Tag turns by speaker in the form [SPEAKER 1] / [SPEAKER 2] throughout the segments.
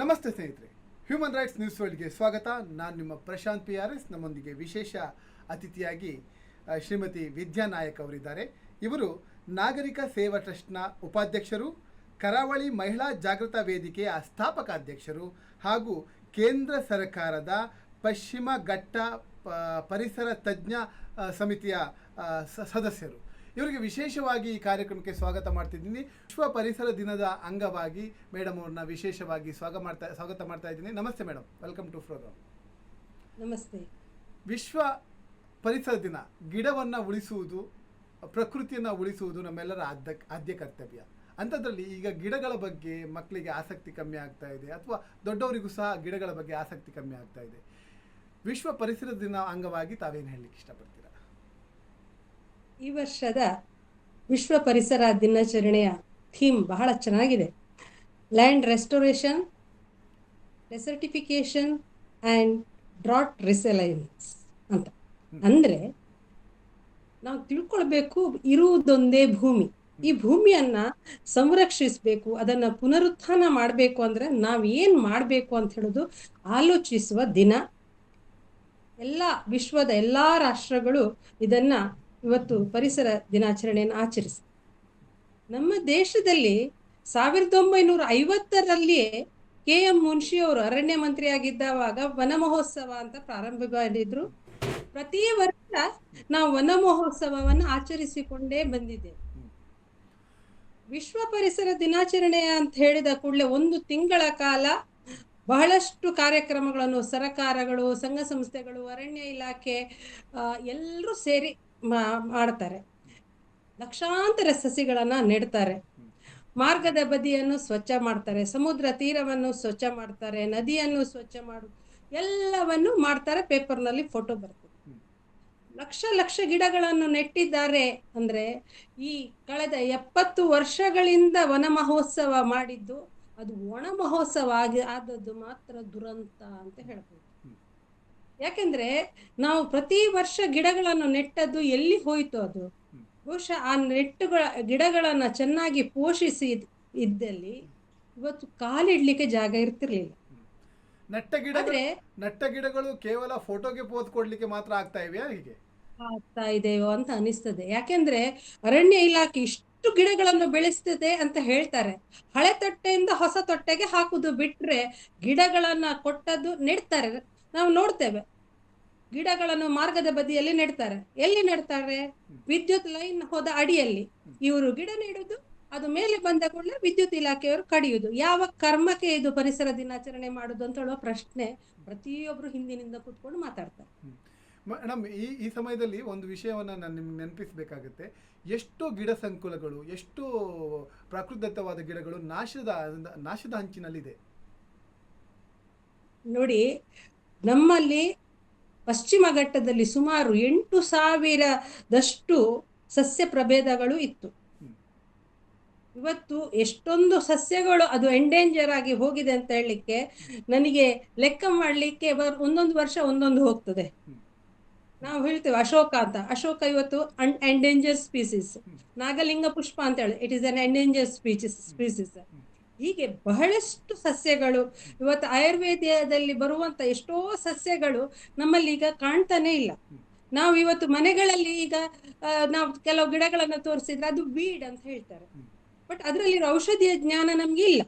[SPEAKER 1] ನಮಸ್ತೆ ಸ್ನೇಹಿತರೆ. Human rights news ವರ್ಲ್ಡ್ಗೆ ಸ್ವಾಗತ. ನಾನು ನಿಮ್ಮ ಪ್ರಶಾಂತ್ ಪಿ ಆರ್ ಎಸ್ ನಮ್ಮೊಂದಿಗೆ ವಿಶೇಷ ಅತಿಥಿಯಾಗಿ ಶ್ರೀಮತಿ ವಿದ್ಯಾ ನಾಯಕ್ ಅವರಿದ್ದಾರೆ. ಇವರು ನಾಗರಿಕ ಸೇವಾ ಟ್ರಸ್ಟ್ನ ಉಪಾಧ್ಯಕ್ಷರು, ಕರಾವಳಿ ಮಹಿಳಾ ಜಾಗೃತ ವೇದಿಕೆಯ ಸ್ಥಾಪಕ ಅಧ್ಯಕ್ಷರು ಹಾಗೂ ಕೇಂದ್ರ ಸರ್ಕಾರದ ಪಶ್ಚಿಮ ಘಟ್ಟ ಪರಿಸರ ತಜ್ಞ ಸಮಿತಿಯ ಸದಸ್ಯರು. ಇವರಿಗೆ ವಿಶೇಷವಾಗಿ ಈ ಕಾರ್ಯಕ್ರಮಕ್ಕೆ ಸ್ವಾಗತ ಮಾಡ್ತಿದ್ದೀನಿ. ವಿಶ್ವ ಪರಿಸರ ದಿನದ ಅಂಗವಾಗಿ ಮೇಡಮ್ ಅವ್ರನ್ನ ವಿಶೇಷವಾಗಿ ಸ್ವಾಗತ ಮಾಡ್ತಾ ಸ್ವಾಗತ ಮಾಡ್ತಾ ಇದ್ದೀನಿ. ನಮಸ್ತೆ ಮೇಡಮ್ ವೆಲ್ಕಮ್ ಟು ಪ್ರೋಗ್ರಾಮ್
[SPEAKER 2] ನಮಸ್ತೆ.
[SPEAKER 1] ವಿಶ್ವ ಪರಿಸರ ದಿನ ಗಿಡವನ್ನು ಉಳಿಸುವುದು ಪ್ರಕೃತಿಯನ್ನು ಉಳಿಸುವುದು ನಮ್ಮೆಲ್ಲರ ಆದ್ಯ ಆದ್ಯ ಕರ್ತವ್ಯ. ಅಂಥದ್ರಲ್ಲಿ ಈಗ ಗಿಡಗಳ ಬಗ್ಗೆ ಮಕ್ಕಳಿಗೆ ಆಸಕ್ತಿ ಕಮ್ಮಿ ಆಗ್ತಾ ಇದೆ ಅಥವಾ ದೊಡ್ಡವರಿಗೂ ಸಹ ಗಿಡಗಳ ಬಗ್ಗೆ ಆಸಕ್ತಿ ಕಮ್ಮಿ ಆಗ್ತಾ ಇದೆ. ವಿಶ್ವ ಪರಿಸರ ದಿನ ಅಂಗವಾಗಿ ತಾವೇನು ಹೇಳಲಿಕ್ಕೆ ಇಷ್ಟಪಡ್ತೀರಾ?
[SPEAKER 2] ಈ ವರ್ಷದ ವಿಶ್ವ ಪರಿಸರ ದಿನಾಚರಣೆಯ ಥೀಮ್ ಬಹಳ ಚೆನ್ನಾಗಿದೆ. Land restoration desertification and drought resilience ಅಂತ. ಅಂದರೆ ನಾವು ತಿಳ್ಕೊಳ್ಬೇಕು ಇರುವುದೊಂದೇ ಭೂಮಿ. ಈ ಭೂಮಿಯನ್ನ ಸಂರಕ್ಷಿಸಬೇಕು ಅದನ್ನ ಪುನರುತ್ಥಾನ ಮಾಡಬೇಕು ಅಂದ್ರೆ ನಾವು ಏನ್ ಮಾಡಬೇಕು ಅಂತ ಹೇಳೋದು ಆಲೋಚಿಸುವ ದಿನ. ಎಲ್ಲ ವಿಶ್ವದ ಎಲ್ಲಾ ರಾಷ್ಟ್ರಗಳು ಇದನ್ನ ಇವತ್ತು ಪರಿಸರ ದಿನಾಚರಣೆಯನ್ನು ಆಚರಿಸಿ. ನಮ್ಮ ದೇಶದಲ್ಲಿ ಸಾವಿರದ ಒಂಬೈನೂರ ಐವತ್ತರಲ್ಲಿಯೇ ಕೆ ಎಂ ಮುನ್ಷಿ ಅವರು ಅರಣ್ಯ ಮಂತ್ರಿ ಆಗಿದ್ದವಾಗ ವನ ಮಹೋತ್ಸವ ಅಂತ ಪ್ರಾರಂಭ ಮಾಡಿದ್ರು ಪ್ರತಿ ವರ್ಷ ನಾವು ವನ ಮಹೋತ್ಸವವನ್ನು ಆಚರಿಸಿಕೊಂಡೇ ಬಂದಿದ್ದೇವೆ. ವಿಶ್ವ ಪರಿಸರ ದಿನಾಚರಣೆ ಅಂತ ಹೇಳಿದ ಕೂಡಲೇ ಒಂದು ತಿಂಗಳ ಕಾಲ ಬಹಳಷ್ಟು ಕಾರ್ಯಕ್ರಮಗಳನ್ನು, ಸರಕಾರಗಳು, ಸಂಘ ಸಂಸ್ಥೆಗಳು, ಅರಣ್ಯ ಇಲಾಖೆ ಎಲ್ಲರೂ ಸೇರಿ ಮಾಡ್ತಾರೆ ಲಕ್ಷಾಂತರ ಸಸಿಗಳನ್ನ ನೆಡ್ತಾರೆ. ಮಾರ್ಗದ ಬದಿಯನ್ನು ಸ್ವಚ್ಛ ಮಾಡ್ತಾರೆ. ಸಮುದ್ರ ತೀರವನ್ನು ಸ್ವಚ್ಛ ಮಾಡ್ತಾರೆ. ನದಿಯನ್ನು ಸ್ವಚ್ಛ ಮಾಡು, ಎಲ್ಲವನ್ನು ಮಾಡ್ತಾರೆ. ಪೇಪರ್ನಲ್ಲಿ ಫೋಟೋ ಬರ್ತದೆ. ಲಕ್ಷ ಲಕ್ಷ ಗಿಡಗಳನ್ನು ನೆಟ್ಟಿದ್ದಾರೆ ಅಂದ್ರೆ ಈ ಕಳೆದ ಎಪ್ಪತ್ತು ವರ್ಷಗಳಿಂದ ವನ ಮಹೋತ್ಸವ ಮಾಡಿದ್ದು ಅದು ಒಣ ಮಹೋತ್ಸವ ಆಗಿ, ಆದದ್ದು ಮಾತ್ರ ದುರಂತ ಅಂತ ಹೇಳ್ಬೋದು. ಯಾಕೆಂದ್ರೆ ನಾವು ಪ್ರತಿ ವರ್ಷ ಗಿಡಗಳನ್ನು ನೆಟ್ಟದ್ದು ಎಲ್ಲಿ ಹೋಯ್ತು ಅದು? ಬಹುಶಃ ಆ ನೆಟ್ಟುಗಳ ಗಿಡಗಳನ್ನ ಚೆನ್ನಾಗಿ ಪೋಷಿಸಿ ಇದ್ದಲ್ಲಿ ಇವತ್ತು ಕಾಲಿಡ್ಲಿಕ್ಕೆ ಜಾಗ ಇರ್ತಿರ್ಲಿಲ್ಲ.
[SPEAKER 1] ನೆಟ್ಟ ಗಿಡ
[SPEAKER 2] ನೆಟ್ಟ
[SPEAKER 1] ನಟ್ಟ ಗಿಡಗಳು ಕೇವಲ ಫೋಟೋಗೆ ಪೋಸ್ ಕೊಡ್ಲಿಕ್ಕೆ ಮಾತ್ರ ಆಗ್ತಾ ಇವೆಯಾ ಹೀಗೆ?
[SPEAKER 2] ಆಗ್ತಾ ಇದೆಯೋ ಅಂತ ಅನಿಸ್ತದೆ. ಯಾಕೆಂದ್ರೆ ಅರಣ್ಯ ಇಲಾಖೆ ಇಷ್ಟು ಗಿಡಗಳನ್ನು ಬೆಳೆಸ್ತದೆ ಅಂತ ಹೇಳ್ತಾರೆ. ಹಳೆ ತೊಟ್ಟೆಯಿಂದ ಹೊಸ ತೊಟ್ಟೆಗೆ ಹಾಕುದು ಬಿಟ್ರೆ ಗಿಡಗಳನ್ನ ಕೊಟ್ಟದ್ದು ನೆಡ್ತಾರೆ. ನಾವು ನೋಡ್ತೇವೆ. ಗಿಡಗಳನ್ನು ಮಾರ್ಗದ ಬದಿಯಲ್ಲಿ ನೆಡ್ತಾರೆ. ಎಲ್ಲಿ ನೆಡ್ತಾರೆ? ವಿದ್ಯುತ್ ಲೈನ್ ಹೋದ ಅಡಿಯಲ್ಲಿ. ಇವರು ಗಿಡ ನೆಡುದು ಅದು ಮೇಲೆ ಬಂದ ಕೂಡಲೇ ವಿದ್ಯುತ್ ಇಲಾಖೆಯವರು ಕಡಿಯುದು. ಯಾವ ಕರ್ಮಕ್ಕೆ ಇದು ಪರಿಸರ ದಿನಾಚರಣೆ ಮಾಡುದು ಅಂತ ಹೇಳುವ ಪ್ರಶ್ನೆ ಪ್ರತಿಯೊಬ್ರು ಹಿಂದಿನಿಂದ ಕೂತ್ಕೊಂಡು ಮಾತಾಡ್ತಾರೆ.
[SPEAKER 1] ಮೇಡಮ್ ಈ ಈ ಸಮಯದಲ್ಲಿ ಒಂದು ವಿಷಯವನ್ನು ನಾನು ನಿಮ್ಗೆ ನೆನಪಿಸಬೇಕಾಗುತ್ತೆ. ಎಷ್ಟು ಗಿಡ ಸಂಕುಲಗಳು ಎಷ್ಟೋ ಪ್ರಾಕೃತಿದತ್ತವಾದ ಗಿಡಗಳು ನಾಶದ ನಾಶದ ಹಂಚಿನಲ್ಲಿದೆ
[SPEAKER 2] ನೋಡಿ ನಮ್ಮಲ್ಲಿ ಪಶ್ಚಿಮ ಘಟ್ಟದಲ್ಲಿ ಸುಮಾರು ಎಂಟು ಸಾವಿರದಷ್ಟು ಸಸ್ಯ ಪ್ರಭೇದಗಳು ಇತ್ತು. ಇವತ್ತು ಎಷ್ಟೊಂದು ಸಸ್ಯಗಳು ಅದು ಎಂಡೇಂಜರ್ ಆಗಿ ಹೋಗಿದೆ ಅಂತ ಹೇಳಲಿಕ್ಕೆ ನನಗೆ ಲೆಕ್ಕ ಮಾಡಲಿಕ್ಕೆ ಒಂದೊಂದು ವರ್ಷ ಒಂದೊಂದು ಹೋಗ್ತದೆ. ನಾವು ಹೇಳ್ತೇವೆ ಅಶೋಕ ಅಂತ. ಅಶೋಕ ಇವತ್ತು ಅನ್ ಎಂಡೇಂಜರ್ ಸ್ಪೀಸಿಸ್ ನಾಗಲಿಂಗ ಪುಷ್ಪ ಅಂತ ಹೇಳಿ. It is an endangered species species ಹೀಗೆ ಬಹಳಷ್ಟು ಸಸ್ಯಗಳು, ಇವತ್ತು ಆಯುರ್ವೇದದಲ್ಲಿ ಬರುವಂತ ಎಷ್ಟೋ ಸಸ್ಯಗಳು ನಮ್ಮಲ್ಲಿ ಈಗ ಕಾಣ್ತಾನೆ ಇಲ್ಲ. ನಾವು ಇವತ್ತು ಮನೆಗಳಲ್ಲಿ ಈಗ ನಾವು ಕೆಲವು ಗಿಡಗಳನ್ನು ತೋರಿಸಿದ್ರೆ ಅದು ವೀಡ್ ಅಂತ ಹೇಳ್ತಾರೆ. ಬಟ್ ಅದರಲ್ಲಿರೋ ಔಷಧಿಯ ಜ್ಞಾನ ನಮ್ಗೆ ಇಲ್ಲ.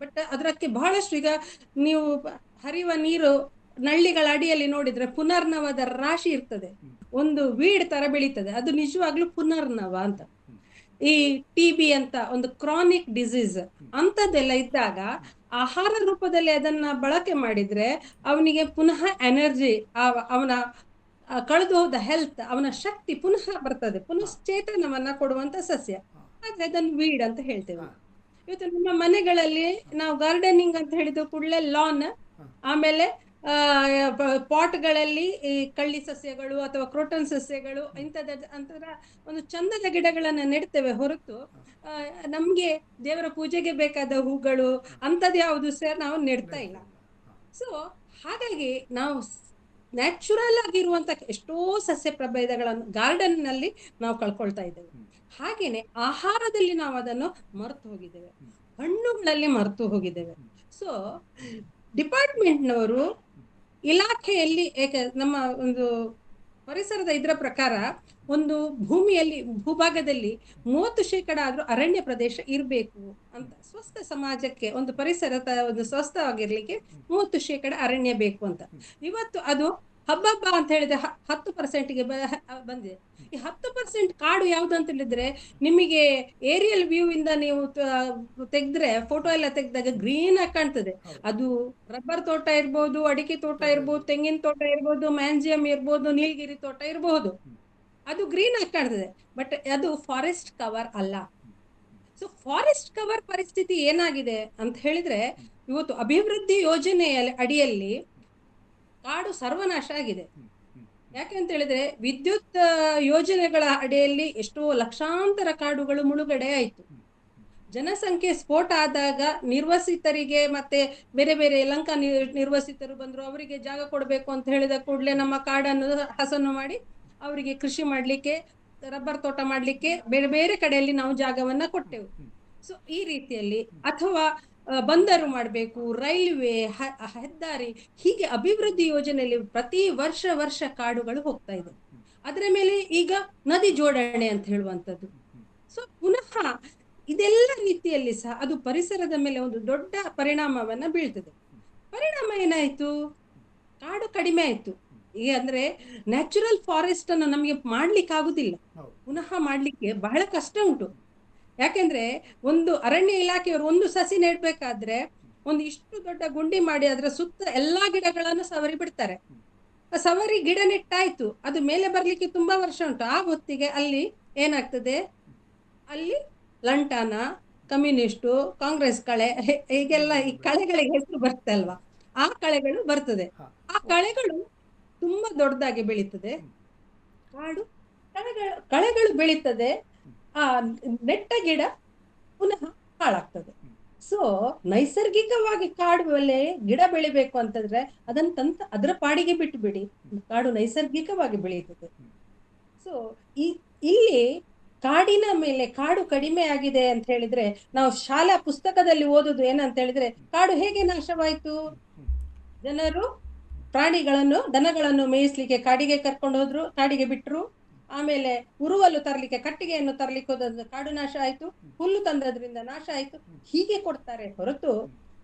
[SPEAKER 2] ಬಟ್ ಅದಕ್ಕೆ ಬಹಳಷ್ಟು ಈಗ ನೀವು ಹರಿಯುವ ನೀರು ನಳ್ಳಿಗಳ ಅಡಿಯಲ್ಲಿ ನೋಡಿದ್ರೆ ಪುನರ್ನವದ ರಾಶಿ ಇರ್ತದೆ. ಒಂದು ವೀಡ್ ತರ ಬೆಳೀತದೆ. ಅದು ನಿಜವಾಗ್ಲೂ ಪುನರ್ನವ ಅಂತ. ಈ ಟಿ ಬಿ ಅಂತ ಒಂದು ಕ್ರಾನಿಕ್ ಡಿಸೀಸ್ ಅಂತದೆಲ್ಲ ಇದ್ದಾಗ ಆಹಾರ ರೂಪದಲ್ಲಿ ಅದನ್ನ ಬಳಕೆ ಮಾಡಿದ್ರೆ ಅವನಿಗೆ ಪುನಃ ಎನರ್ಜಿ ಅವನ ಕಳೆದು ಹೋದ ಹೆಲ್ತ್ ಅವನ ಶಕ್ತಿ ಪುನಃ ಬರ್ತದೆ ಪುನಶ್ಚೇತನವನ್ನ ಕೊಡುವಂತ ಸಸ್ಯ. ಆದ್ರೆ ಅದನ್ನು ವೀಡ್ ಅಂತ ಹೇಳ್ತೇವೆ. ಇವತ್ತು ನಮ್ಮ ಮನೆಗಳಲ್ಲಿ ನಾವು ಗಾರ್ಡನಿಂಗ್ ಅಂತ ಹೇಳಿದ ಕೂಡಲೇ ಲಾನ್ ಆಮೇಲೆ ಪಾಟ್ಗಳಲ್ಲಿ ಈ ಕಳ್ಳಿ ಸಸ್ಯಗಳು ಅಥವಾ ಕ್ರೋಟನ್ ಸಸ್ಯಗಳು ಇಂಥದ ಅಂತದ ಒಂದು ಚಂದದ ಗಿಡಗಳನ್ನ ನೆಡ್ತೇವೆ ಹೊರತು ನಮ್ಗೆ ದೇವರ ಪೂಜೆಗೆ ಬೇಕಾದ ಹೂಗಳು ಅಂಥದ್ದು ಯಾವುದು ಸಹ ನಾವು ನೆಡ್ತಾ ಇಲ್ಲ. ಸೊ ಹಾಗಾಗಿ ನಾವು ನ್ಯಾಚುರಲ್ ಆಗಿರುವಂತ ಎಷ್ಟೋ ಸಸ್ಯ ಪ್ರಭೇದಗಳನ್ನು ಗಾರ್ಡನ್ನಲ್ಲಿ ನಾವು ಕಳ್ಕೊಳ್ತಾ ಇದ್ದೇವೆ. ಹಾಗೇನೆ ಆಹಾರದಲ್ಲಿ ನಾವು ಅದನ್ನು ಮರೆತು ಹೋಗಿದ್ದೇವೆ. ಹಣ್ಣುಗಳಲ್ಲಿ ಮರೆತು ಹೋಗಿದ್ದೇವೆ. ಸೊ ಡಿಪಾರ್ಟ್ಮೆಂಟ್ನವರು ಇಲಾಖೆಯಲ್ಲಿ, ಏಕೆ ನಮ್ಮ ಒಂದು ಪರಿಸರದ ಇದರ ಪ್ರಕಾರ ಒಂದು ಭೂಮಿಯಲ್ಲಿ, ಭೂಭಾಗದಲ್ಲಿ ಮೂವತ್ತು ಶೇಕಡ ಆದ್ರೂ ಅರಣ್ಯ ಪ್ರದೇಶ ಇರಬೇಕು ಅಂತ. ಸ್ವಸ್ಥ ಸಮಾಜಕ್ಕೆ, ಒಂದು ಪರಿಸರದ ಒಂದು ಸ್ವಸ್ಥವಾಗಿರ್ಲಿಕ್ಕೆ ಮೂವತ್ತು ಶೇಕಡ ಅರಣ್ಯ ಬೇಕು ಅಂತ. ಇವತ್ತು ಅದು ಹಬ್ಬಬ್ಬ ಅಂತ ಹೇಳಿದ್ರೆ ಹತ್ತು ಪರ್ಸೆಂಟ್ಗೆ ಬಂದಿದೆ. ಈ ಹತ್ತು ಪರ್ಸೆಂಟ್ ಕಾಡು ಯಾವ್ದು ಅಂತ ಹೇಳಿದ್ರೆ ನಿಮಗೆ ಏರಿಯಲ್ ವ್ಯೂ ಇಂದ ನೀವು ತೆಗೆದ್ರೆ ಫೋಟೋ ಎಲ್ಲ ತೆಗೆದಾಗ ಗ್ರೀನ್ ಆಗಿ ಕಾಣ್ತದೆ. ಅದು ರಬ್ಬರ್ ತೋಟ ಇರ್ಬೋದು ಅಡಿಕೆ ತೋಟ ಇರ್ಬೋದು ತೆಂಗಿನ ತೋಟ ಇರ್ಬೋದು ಮ್ಯಾಂಜಿಯಂ ಇರ್ಬೋದು ನೀಲಗಿರಿ ತೋಟ ಇರಬಹುದು ಅದು ಗ್ರೀನ್ ಆಗಿ ಕಾಣ್ತದೆ. ಬಟ್ ಅದು ಫಾರೆಸ್ಟ್ ಕವರ್ ಅಲ್ಲ. ಸೊ ಫಾರೆಸ್ಟ್ ಕವರ್ ಪರಿಸ್ಥಿತಿ ಏನಾಗಿದೆ ಅಂತ ಹೇಳಿದ್ರೆ ಇವತ್ತು ಅಭಿವೃದ್ಧಿ ಯೋಜನೆಯ ಅಡಿಯಲ್ಲಿ ಕಾಡು ಸರ್ವನಾಶ ಆಗಿದೆ. ಯಾಕೆ ಅಂತ ಹೇಳಿದ್ರೆ ವಿದ್ಯುತ್ ಯೋಜನೆಗಳ ಅಡಿಯಲ್ಲಿ ಎಷ್ಟೋ ಲಕ್ಷಾಂತರ ಕಾಡುಗಳು ಮುಳುಗಡೆ ಆಯಿತು. ಜನಸಂಖ್ಯೆ ಸ್ಫೋಟ ಆದಾಗ ನಿರ್ವಸಿತರಿಗೆ ಮತ್ತೆ ಬೇರೆ ಬೇರೆ ಲಂಕಾ ನಿರ್- ನಿರ್ವಸಿತರು ಬಂದ್ರು ಅವರಿಗೆ ಜಾಗ ಕೊಡಬೇಕು ಅಂತ ಹೇಳಿದ ಕೂಡಲೇ ನಮ್ಮ ಕಾಡನ್ನು ಹಸನು ಮಾಡಿ ಅವರಿಗೆ ಕೃಷಿ ಮಾಡಲಿಕ್ಕೆ ರಬ್ಬರ್ ತೋಟ ಮಾಡಲಿಕ್ಕೆ ಬೇರೆ ಬೇರೆ ಕಡೆಯಲ್ಲಿ ನಾವು ಜಾಗವನ್ನ ಕೊಟ್ಟೆವು. ಸೊ ಈ ರೀತಿಯಲ್ಲಿ ಅಥವಾ ಬಂದರು ಮಾಡಬೇಕು ರೈಲ್ವೆ ಹೆದ್ದಾರಿ ಹೀಗೆ ಅಭಿವೃದ್ಧಿ ಯೋಜನೆಯಲ್ಲಿ ಪ್ರತಿ ವರ್ಷ ವರ್ಷ ಕಾಡುಗಳು ಹೋಗ್ತಾ ಇದೆ. ಅದರ ಮೇಲೆ ಈಗ ನದಿ ಜೋಡಣೆ ಅಂತ ಹೇಳುವಂಥದ್ದು. ಸೊ ಪುನಃ ಇದೆಲ್ಲ ರೀತಿಯಲ್ಲಿ ಸಹ ಅದು ಪರಿಸರದ ಮೇಲೆ ಒಂದು ದೊಡ್ಡ ಪರಿಣಾಮವನ್ನ ಬೀಳ್ತದೆ. ಪರಿಣಾಮ ಏನಾಯ್ತು? ಕಾಡು ಕಡಿಮೆ ಆಯ್ತು. ಈಗ ಅಂದ್ರೆ ನ್ಯಾಚುರಲ್ ಫಾರೆಸ್ಟ್ ಅನ್ನು ನಮಗೆ ಮಾಡ್ಲಿಕ್ಕೆ ಆಗುದಿಲ್ಲ ಪುನಃ ಮಾಡ್ಲಿಕ್ಕೆ ಬಹಳ ಕಷ್ಟ ಉಂಟು. ಯಾಕೆಂದ್ರೆ ಒಂದು ಅರಣ್ಯ ಇಲಾಖೆಯವರು ಒಂದು ಸಸಿ ನೆಡ್ಬೇಕಾದ್ರೆ ಒಂದು ಇಷ್ಟು ದೊಡ್ಡ ಗುಂಡಿ ಮಾಡಿ ಅದರ ಸುತ್ತ ಎಲ್ಲಾ ಗಿಡಗಳನ್ನು ಸವರಿ ಬಿಡ್ತಾರೆ. ಸವರಿ ಗಿಡ ನೆಟ್ಟಾಯ್ತು. ಅದು ಮೇಲೆ ಬರ್ಲಿಕ್ಕೆ ತುಂಬಾ ವರ್ಷ ಉಂಟು. ಆ ಹೊತ್ತಿಗೆ ಅಲ್ಲಿ ಏನಾಗ್ತದೆ? ಅಲ್ಲಿ ಲಂಟಾನ ಕಮ್ಯುನಿಸ್ಟು ಕಾಂಗ್ರೆಸ್ ಕಳೆ ಈಗೆಲ್ಲ ಹೀಗೆಲ್ಲ ಈ ಕಳೆಗಳಿಗೆ ಹೆಸರು ಬರ್ತದೆ ಅಲ್ವಾ? ಆ ಕಳೆಗಳು ಬರ್ತದೆ. ಆ ಕಳೆಗಳು ತುಂಬಾ ದೊಡ್ಡದಾಗಿ ಬೆಳೀತದೆ. ಕಾಡು ಕಳೆಗಳು ಕಳೆಗಳು ಬೆಳೀತದೆ. ಆ, ನೆಟ್ಟ ಗಿಡ ಪುನಃ ಹಾಳಾಗ್ತದೆ. ಸೊ ನೈಸರ್ಗಿಕವಾಗಿ ಕಾಡು ಮೇಲೆ ಗಿಡ ಬೆಳಿಬೇಕು ಅಂತಂದ್ರೆ ಅದನ್ನ ತಂತ ಅದರ ಪಾಡಿಗೆ ಬಿಟ್ಟು ಬಿಡಿ ಕಾಡು ನೈಸರ್ಗಿಕವಾಗಿ ಬೆಳೆಯುತ್ತದೆ ಸೊ ಈ, ಇಲ್ಲಿ ಕಾಡಿನ ಮೇಲೆ ಕಾಡು ಕಡಿಮೆ ಆಗಿದೆ ಅಂತ ಹೇಳಿದ್ರೆ ನಾವು ಶಾಲಾ ಪುಸ್ತಕದಲ್ಲಿ ಓದೋದು ಏನಂತ ಹೇಳಿದ್ರೆ ಕಾಡು ಹೇಗೆ ನಾಶವಾಯ್ತು? ಜನರು ಪ್ರಾಣಿಗಳನ್ನು, ದನಗಳನ್ನು ಮೇಯಿಸ್ಲಿಕ್ಕೆ ಕಾಡಿಗೆ ಕರ್ಕೊಂಡು ಹೋದ್ರು, ಕಾಡಿಗೆ ಬಿಟ್ರು? ಆಮೇಲೆ ಉರುವಲು ತರಲಿಕ್ಕೆ ಕಟ್ಟಿಗೆಯನ್ನು ತರಲಿಕ್ಕೆ ಹೋದ ಕಾಡು ನಾಶ ಆಯ್ತು ಹುಲ್ಲು ತಂದದ್ರಿಂದ ನಾಶ ಆಯ್ತು ಹೀಗೆ ಕೊಡ್ತಾರೆ ಹೊರತು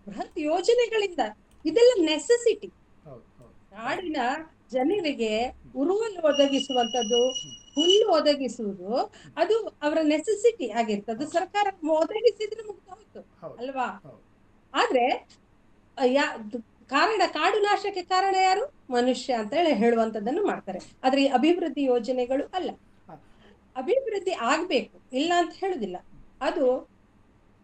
[SPEAKER 2] ಬೃಹತ್ ಯೋಜನೆಗಳಿಂದ. ಇದೆಲ್ಲ ನೆಸೆಸಿಟಿ ಕಾಡಿನ ಜನರಿಗೆ ಉರುವಲು ಒದಗಿಸುವಂತದ್ದು ಹುಲ್ಲು ಒದಗಿಸುವುದು ಅದು ಅವರ ನೆಸೆಸಿಟಿ ಆಗಿರ್ತದೆ. ಸರ್ಕಾರ ಒದಗಿಸಿದ್ರೆ ಮುಗ್ದು ಹೋಯ್ತು ಅಲ್ವಾ? ಆದ್ರೆ ಕಾರಣ ಕಾಡು ನಾಶಕ್ಕೆ ಕಾರಣ ಯಾರು? ಮನುಷ್ಯ ಅಂತ ಹೇಳಿ ಹೇಳುವಂತದ್ದನ್ನು ಮಾಡ್ತಾರೆ. ಆದ್ರೆ ಈ ಅಭಿವೃದ್ಧಿ ಯೋಜನೆಗಳು ಅಲ್ಲ. ಅಭಿವೃದ್ಧಿ ಆಗ್ಬೇಕು, ಇಲ್ಲ ಅಂತ ಹೇಳುದಿಲ್ಲ. ಅದು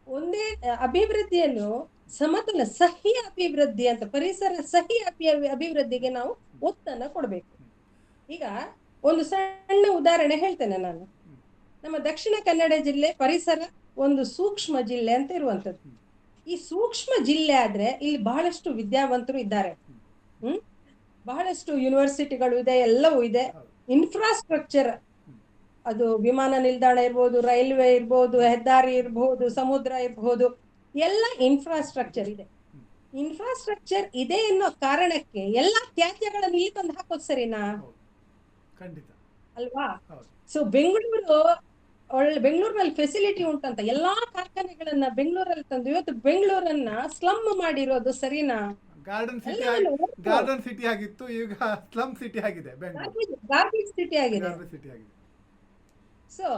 [SPEAKER 2] ಒಂದೇ ಅಭಿವೃದ್ಧಿಯನ್ನು ಸಮತಲ ಸಹಿ ಅಭಿವೃದ್ಧಿ ಅಂತ, ಪರಿಸರ ಸಹಿ ಅಭಿ- ಅಭಿವೃದ್ಧಿಗೆ ನಾವು ಒತ್ತನ್ನ ಕೊಡ್ಬೇಕು. ಈಗ ಒಂದು ಸಣ್ಣ ಉದಾಹರಣೆ ಹೇಳ್ತೇನೆ ನಾನು. ನಮ್ಮ ದಕ್ಷಿಣ ಕನ್ನಡ ಜಿಲ್ಲೆ ಪರಿಸರ ಒಂದು ಸೂಕ್ಷ್ಮ ಜಿಲ್ಲೆ ಅಂತ ಇರುವಂತದ್ದು ಈ ಸೂಕ್ಷ್ಮ ಜಿಲ್ಲೆ ಆದ್ರೆ ಇಲ್ಲಿ ಬಹಳಷ್ಟು ವಿದ್ಯಾವಂತರು ಇದ್ದಾರೆ. ಹ್ಮ್? ಬಹಳಷ್ಟು ಯೂನಿವರ್ಸಿಟಿಗಳು ಇದೆ ಎಲ್ಲವೂ ಇದೆ. ಇನ್ಫ್ರಾಸ್ಟ್ರಕ್ಚರ್ ಅದು ವಿಮಾನ ನಿಲ್ದಾಣ ಇರ್ಬೋದು ರೈಲ್ವೆ ಇರ್ಬೋದು ಹೆದ್ದಾರಿ ಇರ್ಬೋದು ಸಮುದ್ರ ಇರ್ಬೋದು ಎಲ್ಲ ಇನ್ಫ್ರಾಸ್ಟ್ರಕ್ಚರ್ ಇದೆ. ಇನ್ಫ್ರಾಸ್ಟ್ರಕ್ಚರ್ ಇದೆ ಅನ್ನೋ ಕಾರಣಕ್ಕೆ ಎಲ್ಲಾ ತ್ಯಾಜ್ಯಗಳನ್ನು ಇಲ್ಲಿ ತಂದು ಹಾಕೋದು ಸರಿನಾ? ಅಲ್ವಾ? ಸೊ ಬೆಂಗಳೂರು ಒಳ್ಳೆ ಬೆಂಗಳೂರಿನಲ್ಲಿ ಫೆಸಿಲಿಟಿ ಉಂಟಂತ ಎಲ್ಲಾ ಕಾರ್ಖಾನೆಗಳನ್ನ ಬೆಂಗಳೂರಲ್ಲಿ ತಂದು ಇವತ್ತು ಬೆಂಗಳೂರನ್ನ ಸ್ಲಮ್ ಮಾಡಿರೋದು ಸರಿನಾ?
[SPEAKER 1] ಗಾರ್ಡನ್ ಸಿಟಿ ಗಾರ್ಡನ್ ಸಿಟಿ ಆಗಿತ್ತು ಈಗ ಸ್ಲಮ್ ಸಿಟಿ ಆಗಿದೆ
[SPEAKER 2] ಗಾರ್ಬೇಜ್ ಸಿಟಿ ಆಗಿದೆ. ಸೊ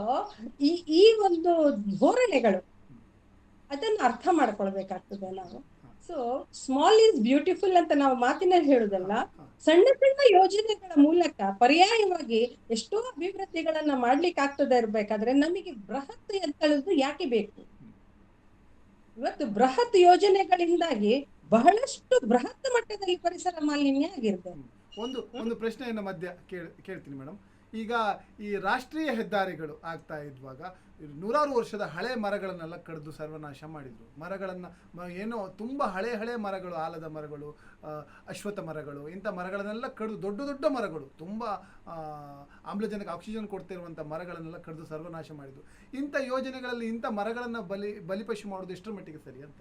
[SPEAKER 2] ಈ ಈ ಒಂದು ಧೋರಣೆಗಳು ಅದನ್ನು ಅರ್ಥ ಮಾಡ್ಕೊಳ್ಬೇಕಾಗ್ತದೆ ನಾವು. ಸೊ ಸ್ಮಾಲ್ ಈಸ್ ಬ್ಯೂಟಿಫುಲ್ ಅಂತ ನಾವು ಮಾತಿನಲ್ಲಿ ಹೇಳುದಲ್ಲ, ಸಣ್ಣ ಸಣ್ಣ ಯೋಜನೆಗಳ ಮೂಲಕ ಪರ್ಯಾಯವಾಗಿ ಎಷ್ಟೋ ಅಭಿವೃದ್ಧಿಗಳನ್ನ ಮಾಡ್ಲಿಕ್ಕೆ ಆಗ್ತದೆ ಇರ್ಬೇಕಾದ್ರೆ ನಮಗೆ ಬೃಹತ್ ಅಂತಳದು ಯಾಕೆ ಬೇಕು? ಇವತ್ತು ಬೃಹತ್ ಯೋಜನೆಗಳಿಂದಾಗಿ ಬಹಳಷ್ಟು ಬೃಹತ್ ಮಟ್ಟದಲ್ಲಿ ಪರಿಸರ ಮಾಲಿನ್ಯ ಆಗಿರ್ತದೆ.
[SPEAKER 1] ಒಂದು ಒಂದು ಪ್ರಶ್ನೆಯನ್ನು ಮಧ್ಯ ಕೇಳ್, ಕೇಳ್ತೀನಿ ಮೇಡಮ್ ಈಗ ಈ ರಾಷ್ಟ್ರೀಯ ಹೆದ್ದಾರಿಗಳು ಆಗ್ತಾ ಇದ್ವಾಗ ಇದು ನೂರಾರು ವರ್ಷದ ಹಳೆ ಮರಗಳನ್ನೆಲ್ಲ ಕಡಿದು ಸರ್ವನಾಶ ಮಾಡಿದ್ರು. ಮರಗಳನ್ನು ಏನೋ ತುಂಬ ಹಳೆ ಹಳೆ ಮರಗಳು, ಆಲದ ಮರಗಳು ಅಶ್ವಥ ಮರಗಳು, ಇಂಥ ಮರಗಳನ್ನೆಲ್ಲ ಕಡಿದು ದೊಡ್ಡ ದೊಡ್ಡ ಮರಗಳು, ತುಂಬ ಆಮ್ಲಜನಕ ಆಕ್ಸಿಜನ್ ಕೊಡ್ತಿರುವಂಥ ಮರಗಳನ್ನೆಲ್ಲ ಕಡಿದು ಸರ್ವನಾಶ ಮಾಡಿದ್ರು. ಇಂಥ ಯೋಜನೆಗಳಲ್ಲಿ ಇಂಥ ಮರಗಳನ್ನು ಬಲಿ, ಬಲಿಪಶು ಮಾಡೋದು ಎಷ್ಟರ ಮಟ್ಟಿಗೆ ಸರಿ ಅಂತ?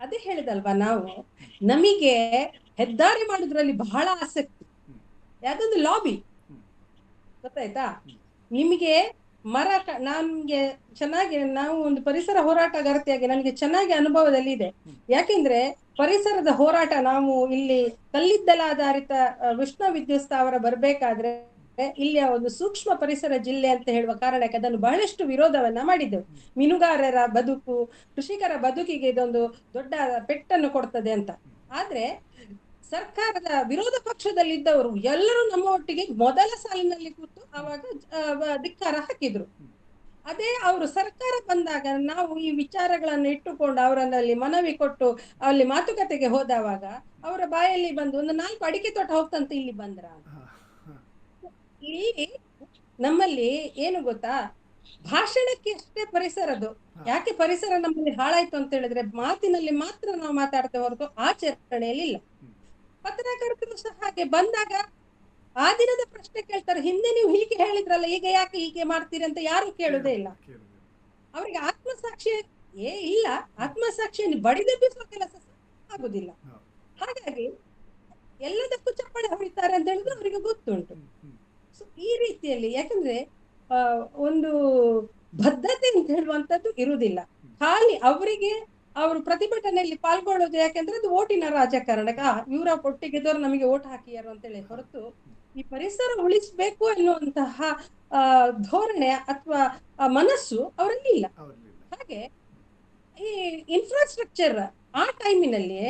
[SPEAKER 2] ಅದೇ ಹೇಳಿದಲ್ವಾ ನಾವು? ನಮಗೆ ಹೆದ್ದಾರಿ ಮಾಡುದ್ರಲ್ಲಿ ಬಹಳ ಆಸಕ್ತಿ. ಯಾಕಂದ್ರೆ ಲಾಬಿ. ಗೊತ್ತಾಯ್ತಾ? ನಿಮಗೆ ಮರ ನಮ್ಗೆ ನನ್ಗೆ ಚೆನ್ನಾಗಿ ನಾವು ಒಂದು ಪರಿಸರ ಹೋರಾಟಗಾರತಿಯಾಗಿ ನನಗೆ ಚೆನ್ನಾಗಿ ಅನುಭವದಲ್ಲಿ ಇದೆ. ಯಾಕೆಂದ್ರೆ ಪರಿಸರದ ಹೋರಾಟ ನಾವು ಇಲ್ಲಿ ಕಲ್ಲಿದ್ದಲಾಧಾರಿತ ವಿಷ್ಣು ಉಷ್ಣ ವಿದ್ಯುತ್ ಸ್ಥಾವರ ಬರ್ಬೇಕಾದ್ರೆ ಇಲ್ಲಿಯ ಒಂದು ಸೂಕ್ಷ್ಮ ಪರಿಸರ ಜಿಲ್ಲೆ ಅಂತ ಹೇಳುವ ಕಾರಣಕ್ಕೆ ಅದನ್ನು ಬಹಳಷ್ಟು ವಿರೋಧವನ್ನ ಮಾಡಿದ್ದೆವು. ಮೀನುಗಾರರ ಬದುಕು, ಕೃಷಿಕರ ಬದುಕಿಗೆ ಇದೊಂದು ದೊಡ್ಡ ಪೆಟ್ಟನ್ನು ಕೊಡ್ತದೆ ಅಂತ. ಆದ್ರೆ ಸರ್ಕಾರದ ವಿರೋಧ ಪಕ್ಷದಲ್ಲಿದ್ದವರು ಎಲ್ಲರೂ ನಮ್ಮ ಒಟ್ಟಿಗೆ ಮೊದಲ ಸಾಲಿನಲ್ಲಿ ಕೂತು ಅವಾಗ ಧಿಕ್ಕಾರ ಹಾಕಿದ್ರು ಅದೇ ಅವರು ಸರ್ಕಾರ ಬಂದಾಗ ನಾವು ಈ ವಿಚಾರಗಳನ್ನು ಇಟ್ಟುಕೊಂಡು ಅವರಲ್ಲಿ ಮನವಿ ಕೊಟ್ಟು ಅಲ್ಲಿ ಮಾತುಕತೆಗೆ ಹೋದವಾಗ ಅವರ ಬಾಯಲ್ಲಿ ಬಂದು ಒಂದು ನಾಲ್ಕು ಅಡಿಕೆ ತೋಟ ಹೋಗ್ತಂತ ಇಲ್ಲಿ ಬಂದ್ರ. ಇಲ್ಲಿ ನಮ್ಮಲ್ಲಿ ಏನು ಗೊತ್ತಾ ಭಾಷಣಕ್ಕೆ ಅಷ್ಟೇ ಪರಿಸರದು. ಯಾಕೆ ಪರಿಸರ ನಮ್ಮಲ್ಲಿ ಹಾಳಾಯ್ತು ಅಂತ ಹೇಳಿದ್ರೆ ಮಾತಿನಲ್ಲಿ ಮಾತ್ರ ನಾವು ಮಾತಾಡ್ತೇವೆ ಹೊರತು ಆಚರಣೆಯಲ್ಲಿ ಇಲ್ಲ. ಪತ್ರಕರ್ತರು ಸಹ ಹಾಗೆ ಬಂದಾಗ ಆ ದಿನದ ಪ್ರಶ್ನೆ ಕೇಳ್ತಾರೆ. ಹಿಂದೆ ನೀವು ಹೀಗೆ ಹೇಳಿದ್ರಲ್ಲ ಈಗ ಯಾಕೆ ಹೀಗೆ ಮಾಡ್ತೀರಿ ಅಂತ ಯಾರು ಕೇಳುದೇ ಇಲ್ಲ. ಅವರಿಗೆ ಆತ್ಮಸಾಕ್ಷಿ ಏ ಇಲ್ಲ ಆತ್ಮಸಾಕ್ಷಿಯನ್ನು ಬಡಿದೆಬ್ಬಿಸುವ ಕೆಲಸ ಆಗುದಿಲ್ಲ. ಹಾಗಾಗಿ ಎಲ್ಲದಕ್ಕೂ ಚಪ್ಪಳೆ ಹೊಡಿತಾರೆ ಅಂತ ಹೇಳಿದ್ರೆ ಅವರಿಗೆ ಗೊತ್ತುಂಟು. ಸೊ ಈ ರೀತಿಯಲ್ಲಿ ಯಾಕಂದ್ರೆ ಒಂದು ಬದ್ಧತೆ ಅಂತ ಹೇಳುವಂತದ್ದು ಇರುವುದಿಲ್ಲ. ಖಾಲಿ ಅವರಿಗೆ ಅವರು ಪ್ರತಿಭಟನೆಯಲ್ಲಿ ಪಾಲ್ಗೊಳ್ಳೋದು ಯಾಕೆಂದ್ರೆ ಅದು ಓಟಿನ ರಾಜಕಾರಣಕ್ಕೆ. ಇವರ ಒಟ್ಟಿಗೆದವರು ನಮಗೆ ಓಟ್ ಹಾಕಿಯಾರು ಅಂತೇಳಿ ಹೊರತು ಈ ಪರಿಸರ ಉಳಿಸ್ಬೇಕು ಎನ್ನುವಂತಹ ಧೋರಣೆ ಅಥವಾ ಮನಸ್ಸು ಅವರಲ್ಲಿ ಇಲ್ಲ ಹಾಗೆ ಈ ಇನ್ಫ್ರಾಸ್ಟ್ರಕ್ಚರ್ ಆ ಟೈಮಿನಲ್ಲಿ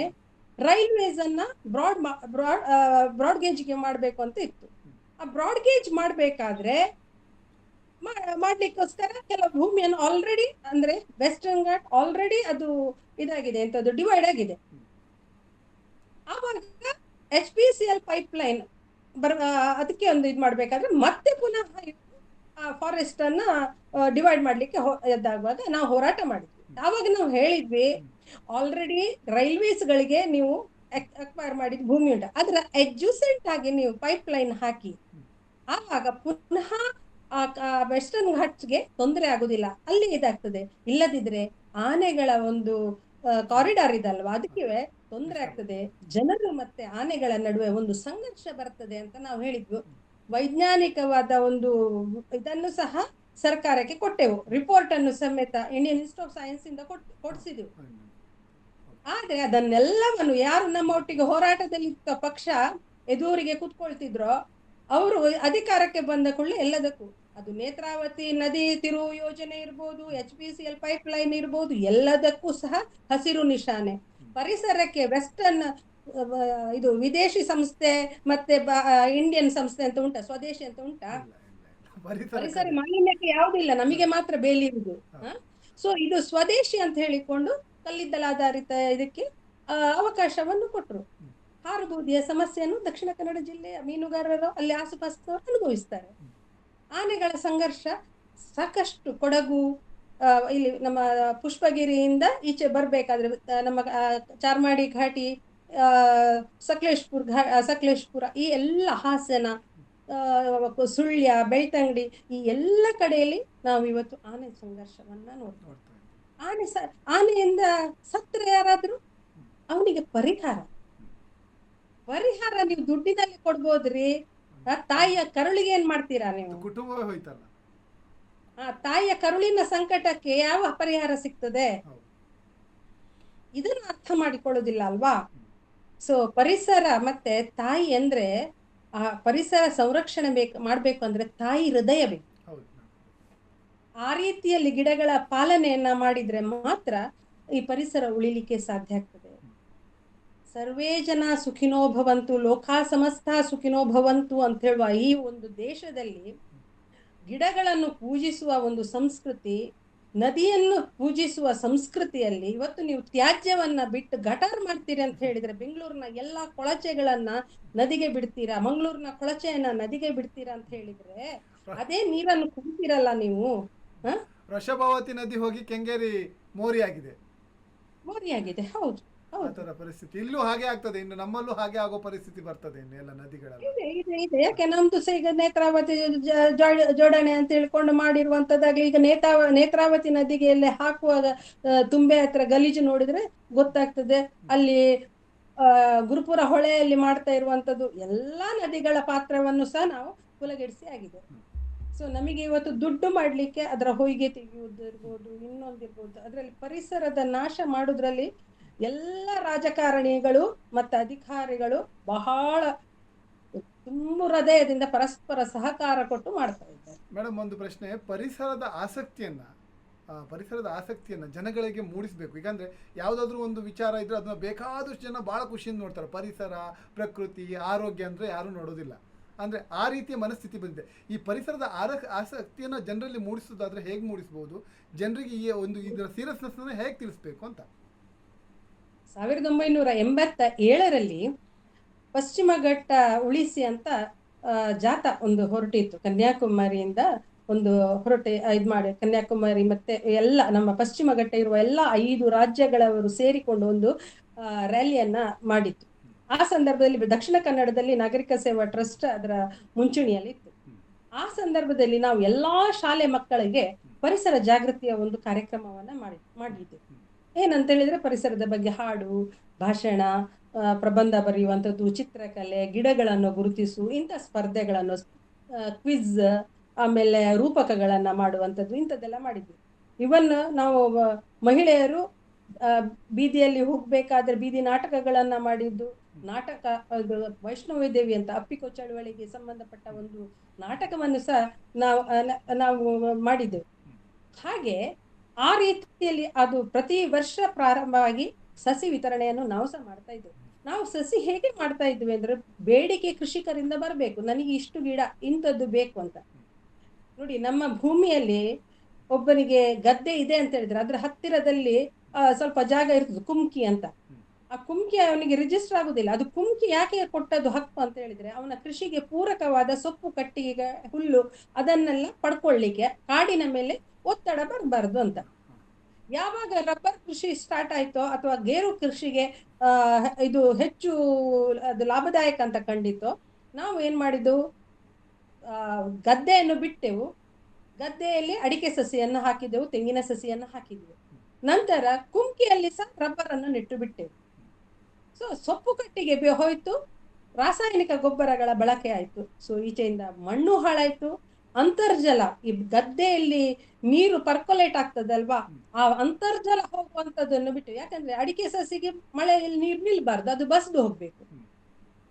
[SPEAKER 2] ರೈಲ್ವೇಸ್ ಅನ್ನ ಬ್ರಾಡ್ ಬ್ರಾಡ್ ಬ್ರಾಡ್ ಗೇಜ್ಗೆ ಮಾಡಬೇಕು ಅಂತ ಇತ್ತು. ಆ ಬ್ರಾಡ್ ಗೇಜ್ ಮಾಡಬೇಕಾದ್ರೆ ಮಾಡ್ಲಿಕ್ಕೋಸ್ಕರ ಕೆಲವು ಭೂಮಿಯನ್ನು ಆಲ್ರೆಡಿ ಅಂದ್ರೆ ವೆಸ್ಟರ್ನ್ ಘಾಟ್ ಆಲ್ರೆಡಿ ಅದು ಇದಾಗಿದೆ ಎಂತದ್ದು ಡಿವೈಡ್ ಆಗಿದೆ. ಆವಾಗ H P C L pipeline ಬರ್ ಅದಕ್ಕೆ ಒಂದು ಇದು ಮಾಡ್ಬೇಕಾದ್ರೆ ಮತ್ತೆ ಪುನಃ ಫಾರೆಸ್ಟ್ ಅನ್ನ ಡಿವೈಡ್ ಮಾಡ್ಲಿಕ್ಕೆ ಇದಾಗುವಾಗ ನಾವು ಹೋರಾಟ ಮಾಡಿದ್ವಿ. ಆವಾಗ ನಾವು ಹೇಳಿದ್ವಿ ಆಲ್ರೆಡಿ ರೈಲ್ವೇಸ್ ಗಳಿಗೆ ನೀವು ಅಕ್ವೈರ್ ಮಾಡಿದ ಭೂಮಿ ಉಂಟು. ಅದರ ಎಡ್ಜುಸೆಂಟ್ ಆಗಿ ನೀವು ಪೈಪ್ ಲೈನ್ ಹಾಕಿ, ಆವಾಗ ಪುನಃ ವೆಸ್ಟರ್ನ್ ಘಾಟ್ಸ್ಗೆ ತೊಂದರೆ ಆಗುದಿಲ್ಲ. ಅಲ್ಲಿ ಇದಾಗ್ತದೆ. ಇಲ್ಲದಿದ್ರೆ ಆನೆಗಳ ಒಂದು ಕಾರಿಡಾರ್ ಇದಲ್ವಾ? ಅದಕ್ಕೆ ತೊಂದರೆ ಆಗ್ತದೆ. ಜನರು ಮತ್ತೆ ಆನೆಗಳ ನಡುವೆ ಒಂದು ಸಂಘರ್ಷ ಬರ್ತದೆ ಅಂತ ನಾವು ಹೇಳಿದ್ವು. ವೈಜ್ಞಾನಿಕವಾದ ಒಂದು ಇದನ್ನು ಸಹ ಸರ್ಕಾರಕ್ಕೆ ಕೊಟ್ಟೆವು. ರಿಪೋರ್ಟ್ ಅನ್ನು ಸಮೇತ ಇಂಡಿಯನ್ ಇನ್ಸ್ಟಿಟ್ಯೂಟ್ ಆಫ್ ಸೈನ್ಸ್ ಇಂದ ಕೊಡಿಸಿದೆವು. ಆದ್ರೆ ಅದನ್ನೆಲ್ಲವನ್ನು ಯಾರು ನಮ್ಮ ಒಟ್ಟಿಗೆ ಹೋರಾಟದಲ್ಲಿ ಪಕ್ಷ ಎದುರಿಗೆ ಕುತ್ಕೊಳ್ತಿದ್ರೋ ಅವರು ಅಧಿಕಾರಕ್ಕೆ ಬಂದ ಕೂಡಲೇ ಎಲ್ಲದಕ್ಕೂ. ಅದು ನೇತ್ರಾವತಿ ನದಿ ತಿರುವು ಯೋಜನೆ ಇರ್ಬೋದು H P C L pipeline ಇರ್ಬೋದು ಎಲ್ಲದಕ್ಕೂ ಸಹ ಹಸಿರು ನಿಶಾನೆ. ಪರಿಸರಕ್ಕೆ ವೆಸ್ಟರ್ನ್ ಇದು ವಿದೇಶಿ ಸಂಸ್ಥೆ ಮತ್ತೆ ಇಂಡಿಯನ್ ಸಂಸ್ಥೆ ಅಂತ ಉಂಟಾ ಸ್ವದೇಶಿ ಅಂತ ಉಂಟಾ.
[SPEAKER 1] ಪರಿಸರ.
[SPEAKER 2] ಮಾಲಿನ್ಯಕ್ಕೆ ಯಾವುದಿಲ್ಲ ನಮಗೆ ಮಾತ್ರ ಬೇಲಿ ಇದು ಸೊ ಇದು ಸ್ವದೇಶಿ ಅಂತ ಹೇಳಿಕೊಂಡು ಕಲ್ಲಿದ್ದಲಾಧಾರಿತ ಇದಕ್ಕೆ ಅವಕಾಶವನ್ನು ಕೊಟ್ಟರು ಹಾರುಬೂದಿಯ ಸಮಸ್ಯೆಯನ್ನು ದಕ್ಷಿಣ ಕನ್ನಡ ಜಿಲ್ಲೆಯ ಮೀನುಗಾರರು ಅಲ್ಲಿ ಆಸುಪಾಸಿನವರು ಅನುಭವಿಸ್ತಾರೆ. ಆನೆಗಳ ಸಂಘರ್ಷ ಸಾಕಷ್ಟು ಕೊಡಗು ಇಲ್ಲಿ ನಮ್ಮ ಪುಷ್ಪಗಿರಿಯಿಂದ ಈಚೆ ಬರ್ಬೇಕಾದ್ರೆ ನಮ್ಮ ಚಾರ್ಮಾಡಿ ಘಾಟಿ ಸಕಲೇಶ್ಪುರ್ ಘಾ ಸಕಲೇಶ್ಪುರ ಈ ಎಲ್ಲ ಹಾಸನ ಸುಳ್ಯ ಬೆಳ್ತಂಗಡಿ ಈ ಎಲ್ಲ ಕಡೆಯಲ್ಲಿ ನಾವು ಇವತ್ತು ಆನೆ ಸಂಘರ್ಷವನ್ನ ನೋಡ್ತೇವೆ. ಆನೆ ಸ ಆನೆಯಿಂದ ಸತ್ರ ಯಾರಾದ್ರೂ? ಅವನಿಗೆ ಪರಿಹಾರ. ಪರಿಹಾರ ನೀವು ದುಡ್ಡಿನಲ್ಲಿ ಕೊಡ್ಬೋದ್ರಿ? ತಾಯಿಯ ಕರುಳಿಗೆ ಏನ್ ಮಾಡ್ತೀರಾ ನೀವು?
[SPEAKER 1] ಕುಟುಂಬ ಹೋಯ್ತಲ್ಲ.
[SPEAKER 2] ತಾಯಿಯ ಕರುಳಿನ ಸಂಕಟಕ್ಕೆ ಯಾವ ಪರಿಹಾರ ಸಿಗ್ತದೆ? ಇದನ್ನ ಅರ್ಥ ಮಾಡಿಕೊಳ್ಳೋದಿಲ್ಲ ಅಲ್ವಾ? ಸೊ ಪರಿಸರ ಮತ್ತೆ ತಾಯಿ ಅಂದ್ರೆ ಆ ಪರಿಸರ ಸಂರಕ್ಷಣೆ ಬೇಕು ಮಾಡ್ಬೇಕು ಅಂದ್ರೆ ತಾಯಿ ಹೃದಯ ಬೇಕು. ಆ ರೀತಿಯಲ್ಲಿ ಗಿಡಗಳ ಪಾಲನೆಯನ್ನ ಮಾಡಿದ್ರೆ ಮಾತ್ರ ಈ ಪರಿಸರ ಉಳಿಲಿಕ್ಕೆ ಸಾಧ್ಯ ಆಗ್ತದೆ. ಸರ್ವೇ ಜನ ಸುಖಿನೋ ಭವಂತು ಲೋಕಾ ಸಮಸ್ತ ಸುಖಿನೋ ಭವಂತು ಅಂತ ಹೇಳುವ ಈ ಒಂದು ದೇಶದಲ್ಲಿ ಗಿಡಗಳನ್ನು ಪೂಜಿಸುವ ಒಂದು ಸಂಸ್ಕೃತಿ ನದಿಯನ್ನು ಪೂಜಿಸುವ ಸಂಸ್ಕೃತಿಯಲ್ಲಿ ಇವತ್ತು ನೀವು ತ್ಯಾಜ್ಯವನ್ನ ಬಿಟ್ಟು ಗಟಾರ್ ಮಾಡ್ತೀರಿ ಅಂತ ಹೇಳಿದ್ರೆ ಬೆಂಗಳೂರಿನ ಎಲ್ಲಾ ಕೊಳಚೆಗಳನ್ನ ನದಿಗೆ ಬಿಡ್ತೀರಾ ಮಂಗಳೂರಿನ ಕೊಳಚೆಯನ್ನ ನದಿಗೆ ಬಿಡ್ತೀರಾ ಅಂತ ಹೇಳಿದ್ರೆ ಅದೇ ನೀರನ್ನು ಕುಡಿತೀರಲ್ಲ ನೀವು? ಹಾ?
[SPEAKER 1] ವೃಷಭಾವತಿ ನದಿ ಹೋಗಿ ಕೆಂಗೇರಿ ಮೋರಿ ಆಗಿದೆ
[SPEAKER 2] ಮೋರಿಯಾಗಿದೆ ಹೌದು.
[SPEAKER 1] ಪರಿಸ್ಥಿತಿ. ಇಲ್ಲೂ ಹಾಗೆ ಆಗ್ತದೆ. ಇನ್ನು ನಮ್ಮಲ್ಲೂ ಹಾಗೆ ಆಗೋ ಪರಿಸ್ಥಿತಿ ಬರ್ತದೆ ಎಲ್ಲ
[SPEAKER 2] ನದಿಗಳ ಇದೆ ಈಗ ನೇತ್ರಾವತಿ ಜೋಡಣೆ ಅಂತ ಹೇಳ್ಕೊಂಡು ಮಾಡಿರುವಂತದ್ದಾಗ್ಲಿ, ಈಗ ನೇತಾವ, ನೇತ್ರಾವತಿ ನದಿಗೆ ಎಲ್ಲ ಹಾಕುವಾಗ ತುಂಬೆ ಹತ್ರ ಗಲೀಜು ನೋಡಿದ್ರೆ ಗೊತ್ತಾಗ್ತದೆ. ಅಲ್ಲಿ, ಆ, ಗುರುಪುರ ಹೊಳೆಯಲ್ಲಿ ಮಾಡ್ತಾ ಇರುವಂತದ್ದು ಎಲ್ಲಾ ನದಿಗಳ ಪಾತ್ರವನ್ನು ಸಹ ನಾವು ಕುಲಗೆಡಿಸಿ ಆಗಿದೆ. ಸೊ ನಮಗೆ ಇವತ್ತು ದುಡ್ಡು ಮಾಡ್ಲಿಕ್ಕೆ ಅದರ ಹೊಯ್ಗೆ ತೆಗೆಯುವುದು ಇರ್ಬೋದು ಇನ್ನೊಂದಿರ್ಬೋದು ಅದರಲ್ಲಿ ಪರಿಸರದ ನಾಶ ಮಾಡುದ್ರಲ್ಲಿ ಎಲ್ಲ ರಾಜಕಾರಣಿಗಳು ಮತ್ತು ಅಧಿಕಾರಿಗಳು ಬಹಳ ತುಂಬ ಹೃದಯದಿಂದ ಪರಸ್ಪರ ಸಹಕಾರ ಕೊಟ್ಟು ಮಾಡ್ತಾ ಇದ್ದಾರೆ.
[SPEAKER 1] ಮೇಡಮ್, ಒಂದು ಪ್ರಶ್ನೆ. ಪರಿಸರದ ಆಸಕ್ತಿಯನ್ನ ಪರಿಸರದ ಆಸಕ್ತಿಯನ್ನ ಜನಗಳಿಗೆ ಮೂಡಿಸಬೇಕು. ಈಗಂದ್ರೆ ಯಾವುದಾದ್ರೂ ಒಂದು ವಿಚಾರ ಇದ್ರೆ ಅದನ್ನ ಬೇಕಾದಷ್ಟು ಜನ ಬಹಳ ಖುಷಿಯಿಂದ ನೋಡ್ತಾರೆ. ಪರಿಸರ, ಪ್ರಕೃತಿ, ಆರೋಗ್ಯ ಅಂದ್ರೆ ಯಾರು ನೋಡೋದಿಲ್ಲ. ಅಂದ್ರೆ ಆ ರೀತಿಯ ಮನಸ್ಥಿತಿ ಬಂದಿದೆ. ಈ ಪರಿಸರದ ಆರ, ಆಸಕ್ತಿಯನ್ನ ಜನರಲ್ಲಿ ಮೂಡಿಸೋದಾದ್ರೆ ಹೇಗೆ ಮೂಡಿಸ್ಬೋದು? ಜನರಿಗೆ ಈ ಒಂದು ಇದರ ಸೀರಿಯಸ್ನೆಸ್ ಹೇಗೆ ತಿಳಿಸ್ಬೇಕು ಅಂತ.
[SPEAKER 2] ಸಾವಿರದ ಒಂಬೈನೂರ ಎಂಬತ್ತ ಏಳರಲ್ಲಿ ಪಶ್ಚಿಮ ಘಟ್ಟ ಉಳಿಸಿ ಅಂತ ಜಾಥಾ ಒಂದು ಹೊರಟಿತ್ತು. ಕನ್ಯಾಕುಮಾರಿಯಿಂದ ಒಂದು ಹೊರಟೆ ಇದು ಮಾಡಿ, ಕನ್ಯಾಕುಮಾರಿ ಮತ್ತೆ ಎಲ್ಲ ನಮ್ಮ ಪಶ್ಚಿಮ ಘಟ್ಟ ಇರುವ ಎಲ್ಲ ಐದು ರಾಜ್ಯಗಳವರು ಸೇರಿಕೊಂಡು ಒಂದು ರ್ಯಾಲಿಯನ್ನ ಮಾಡಿತ್ತು. ಆ ಸಂದರ್ಭದಲ್ಲಿ ದಕ್ಷಿಣ ಕನ್ನಡದಲ್ಲಿ ನಾಗರಿಕ ಸೇವಾ ಟ್ರಸ್ಟ್ ಅದರ ಮುಂಚೂಣಿಯಲ್ಲಿ ಇತ್ತು ಆ ಸಂದರ್ಭದಲ್ಲಿ ನಾವು ಎಲ್ಲಾ ಶಾಲೆ ಮಕ್ಕಳಿಗೆ ಪರಿಸರ ಜಾಗೃತಿಯ ಒಂದು ಕಾರ್ಯಕ್ರಮವನ್ನ ಮಾಡಿ ಮಾಡಿದ್ದೆವು ಏನಂತ ಹೇಳಿದ್ರೆ ಪರಿಸರದ ಬಗ್ಗೆ ಹಾಡು, ಭಾಷಣ ಪ್ರಬಂಧ ಬರೆಯುವಂಥದ್ದು, ಚಿತ್ರಕಲೆ, ಗಿಡಗಳನ್ನು ಗುರುತಿಸು, ಇಂಥ ಸ್ಪರ್ಧೆಗಳನ್ನು ಕ್ವಿಜ್ ಆಮೇಲೆ ರೂಪಕಗಳನ್ನ ಮಾಡುವಂಥದ್ದು, ಇಂಥದ್ದೆಲ್ಲ ಮಾಡಿದ್ವಿ. ಇವನ್ ನಾವು ಮಹಿಳೆಯರು ಬೀದಿಯಲ್ಲಿ ಹೋಗ್ಬೇಕಾದ್ರೆ ಬೀದಿ ನಾಟಕಗಳನ್ನ ಮಾಡಿದ್ದು, ನಾಟಕ ವೈಷ್ಣವ ದೇವಿ ಅಂತ ಅಪ್ಪಿಕೋ ಚಳುವಳಿಗೆ ಸಂಬಂಧಪಟ್ಟ ಒಂದು ನಾಟಕವನ್ನು ಸಹ ನಾವು ನಾವು ಮಾಡಿದ್ದೆವು. ಹಾಗೆ ಆ ರೀತಿಯಲ್ಲಿ ಅದು ಪ್ರತಿ ವರ್ಷ ಪ್ರಾರಂಭವಾಗಿ ಸಸಿ ವಿತರಣೆಯನ್ನು ನಾವು ಸಹ ಮಾಡ್ತಾ ಇದ್ದೇವೆ. ನಾವು ಸಸಿ ಹೇಗೆ ಮಾಡ್ತಾ ಇದ್ವಿ ಅಂದ್ರೆ ಬೇಡಿಕೆ ಕೃಷಿಕರಿಂದ ಬರಬೇಕು. ನನಗೆ ಇಷ್ಟು ಗಿಡ, ಇಂಥದ್ದು ಬೇಕು ಅಂತ. ನೋಡಿ, ನಮ್ಮ ಭೂಮಿಯಲ್ಲಿ ಒಬ್ಬನಿಗೆ ಗದ್ದೆ ಇದೆ ಅಂತ ಹೇಳಿದ್ರೆ ಅದ್ರ ಹತ್ತಿರದಲ್ಲಿ ಸ್ವಲ್ಪ ಜಾಗ ಇರ್ತದೆ ಕುಮ್ಕಿ ಅಂತ. ಆ ಕುಮ್ಕಿ ಅವನಿಗೆ ರಿಜಿಸ್ಟರ್ ಆಗುದಿಲ್ಲ. ಅದು ಕುಮ್ಕಿ ಯಾಕೆ ಕೊಟ್ಟದ್ದು ಹಕ್ಕು ಅಂತ ಹೇಳಿದ್ರೆ ಅವನ ಕೃಷಿಗೆ ಪೂರಕವಾದ ಸೊಪ್ಪು ಕಟ್ಟಿಗೆ ಹುಲ್ಲು ಅದನ್ನೆಲ್ಲ ಪಡ್ಕೊಳ್ಳಿಕ್ಕೆ, ಕಾಡಿನ ಮೇಲೆ ಒತ್ತಡ ಬರಬಾರ್ದು ಅಂತ. ಯಾವಾಗ ರಬ್ಬರ್ ಕೃಷಿ ಸ್ಟಾರ್ಟ್ ಆಯ್ತೋ ಅಥವಾ ಗೇರು ಕೃಷಿಗೆ ಇದು ಹೆಚ್ಚು ಅದು ಲಾಭದಾಯಕ ಅಂತ ಕಂಡಿತೋ ನಾವು ಏನ್ ಮಾಡಿದ್ದು? ಗದ್ದೆಯನ್ನು ಬಿಟ್ಟೆವು. ಗದ್ದೆಯಲ್ಲಿ ಅಡಿಕೆ ಸಸಿಯನ್ನು ಹಾಕಿದೆವು, ತೆಂಗಿನ ಸಸಿಯನ್ನು ಹಾಕಿದೆವು. ನಂತರ ಕುಂಕಿಯಲ್ಲಿ ಸಹ ರಬ್ಬರ್ ಅನ್ನು ನೆಟ್ಟು ಬಿಟ್ಟೆವು. ಸೊ ಸೊಪ್ಪು ಕಟ್ಟಿಗೆ ಹೋಯ್ತು, ರಾಸಾಯನಿಕ ಗೊಬ್ಬರಗಳ ಬಳಕೆ ಆಯಿತು. ಸೊ ಈಚೆಯಿಂದ ಮಣ್ಣು ಹಾಳಾಯ್ತು. ಅಂತರ್ಜಲ, ಈ ಗದ್ದೆಯಲ್ಲಿ ನೀರು ಪರ್ಕೊಲೇಟ್ ಆಗ್ತದಲ್ವಾ? ಆ ಅಂತರ್ಜಲ ಹೋಗುವಂತದನ್ನು ಬಿಟ್ಟು, ಯಾಕಂದ್ರೆ ಅಡಿಕೆ ಸಸಿಗೆ ಮಳೆಯಲ್ಲಿ ನೀರು ನಿಲ್ಬಾರ್ದು, ಅದು ಬಸ್ದು ಹೋಗ್ಬೇಕು.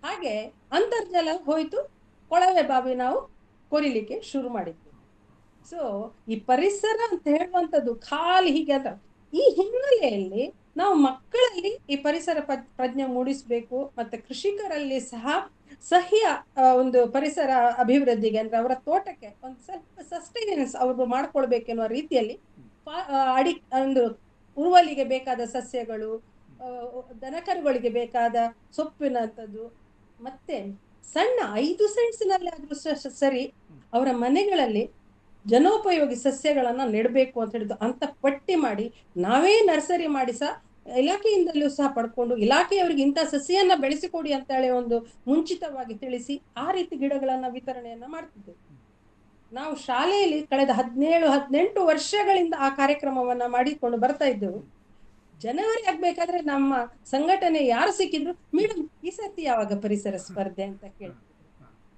[SPEAKER 2] ಹಾಗೆ ಅಂತರ್ಜಲ ಹೋಯ್ತು, ಕೊಳವೆ ಬಾವಿ ನಾವು ಕೊರಿಲಿಕ್ಕೆ ಶುರು ಮಾಡಿದ್ವಿ. ಸೊ ಈ ಪರಿಸರ ಅಂತ ಹೇಳುವಂಥದ್ದು ಖಾಲಿ ಹೀಗೆ ಅಂತ ಈ ಹಿನ್ನೆಲೆಯಲ್ಲಿ ನಾವು ಮಕ್ಕಳಲ್ಲಿ ಈ ಪರಿಸರ ಪ್ರಜ್ಞೆ ಮೂಡಿಸಬೇಕು, ಮತ್ತೆ ಕೃಷಿಕರಲ್ಲಿ ಸಹ ಸಹ್ಯ ಒಂದು ಪರಿಸರ ಅಭಿವೃದ್ಧಿಗೆ ಅಂದ್ರೆ ಅವರ ತೋಟಕ್ಕೆ ಒಂದು ಸ್ವಲ್ಪ ಸಸ್ಟೈನೆನ್ಸ್ ಅವರು ಮಾಡ್ಕೊಳ್ಬೇಕೆನ್ನುವ ರೀತಿಯಲ್ಲಿ ಅಡಿ, ಒಂದು ಉರುವಲಿಗೆ ಬೇಕಾದ ಸಸ್ಯಗಳು ದನಕರುಗಳಿಗೆ ಬೇಕಾದ ಸೊಪ್ಪಿನಂಥದ್ದು, ಮತ್ತೆ ಸಣ್ಣ ಐದು ಸೆಂಟ್ಸ್ನಲ್ಲಿ ಆದ್ರೂ ಸರಿ ಅವರ ಮನೆಗಳಲ್ಲಿ ಜನೋಪಯೋಗಿ ಸಸ್ಯಗಳನ್ನ ನೆಡಬೇಕು ಅಂತ ಹೇಳಿದ್ದು, ಅಂತ ಪಟ್ಟಿ ಮಾಡಿ ನಾವೇ ನರ್ಸರಿ ಮಾಡಿ ಸಹ ಇಲಾಖೆಯಿಂದಲೂ ಸಹ ಪಡ್ಕೊಂಡು ಇಲಾಖೆಯವರಿಗೆ ಇಂಥ ಸಸಿಯನ್ನ ಬೆಳೆಸಿಕೊಡಿ ಅಂತ ಹೇಳಿ ಒಂದು ಮುಂಚಿತವಾಗಿ ತಿಳಿಸಿ ಆ ರೀತಿ ಗಿಡಗಳನ್ನ ವಿತರಣೆಯನ್ನ ಮಾಡ್ತಿದ್ದೆವು. ನಾವು ಶಾಲೆಯಲ್ಲಿ ಕಳೆದ ಹದಿನೇಳು, ಹದಿನೆಂಟು ವರ್ಷಗಳಿಂದ ಆ ಕಾರ್ಯಕ್ರಮವನ್ನ ಮಾಡಿಕೊಂಡು ಬರ್ತಾ ಇದ್ದೆವು. ಜನವರಿ ಆಗ್ಬೇಕಾದ್ರೆ ನಮ್ಮ ಸಂಘಟನೆ ಯಾರು ಸಿಕ್ಕಿದ್ರು ಮೇಡಮ್ ಈ ಸರ್ತಿ ಯಾವಾಗ ಪರಿಸರ ಸ್ಪರ್ಧೆ ಅಂತ ಕೇಳಿ?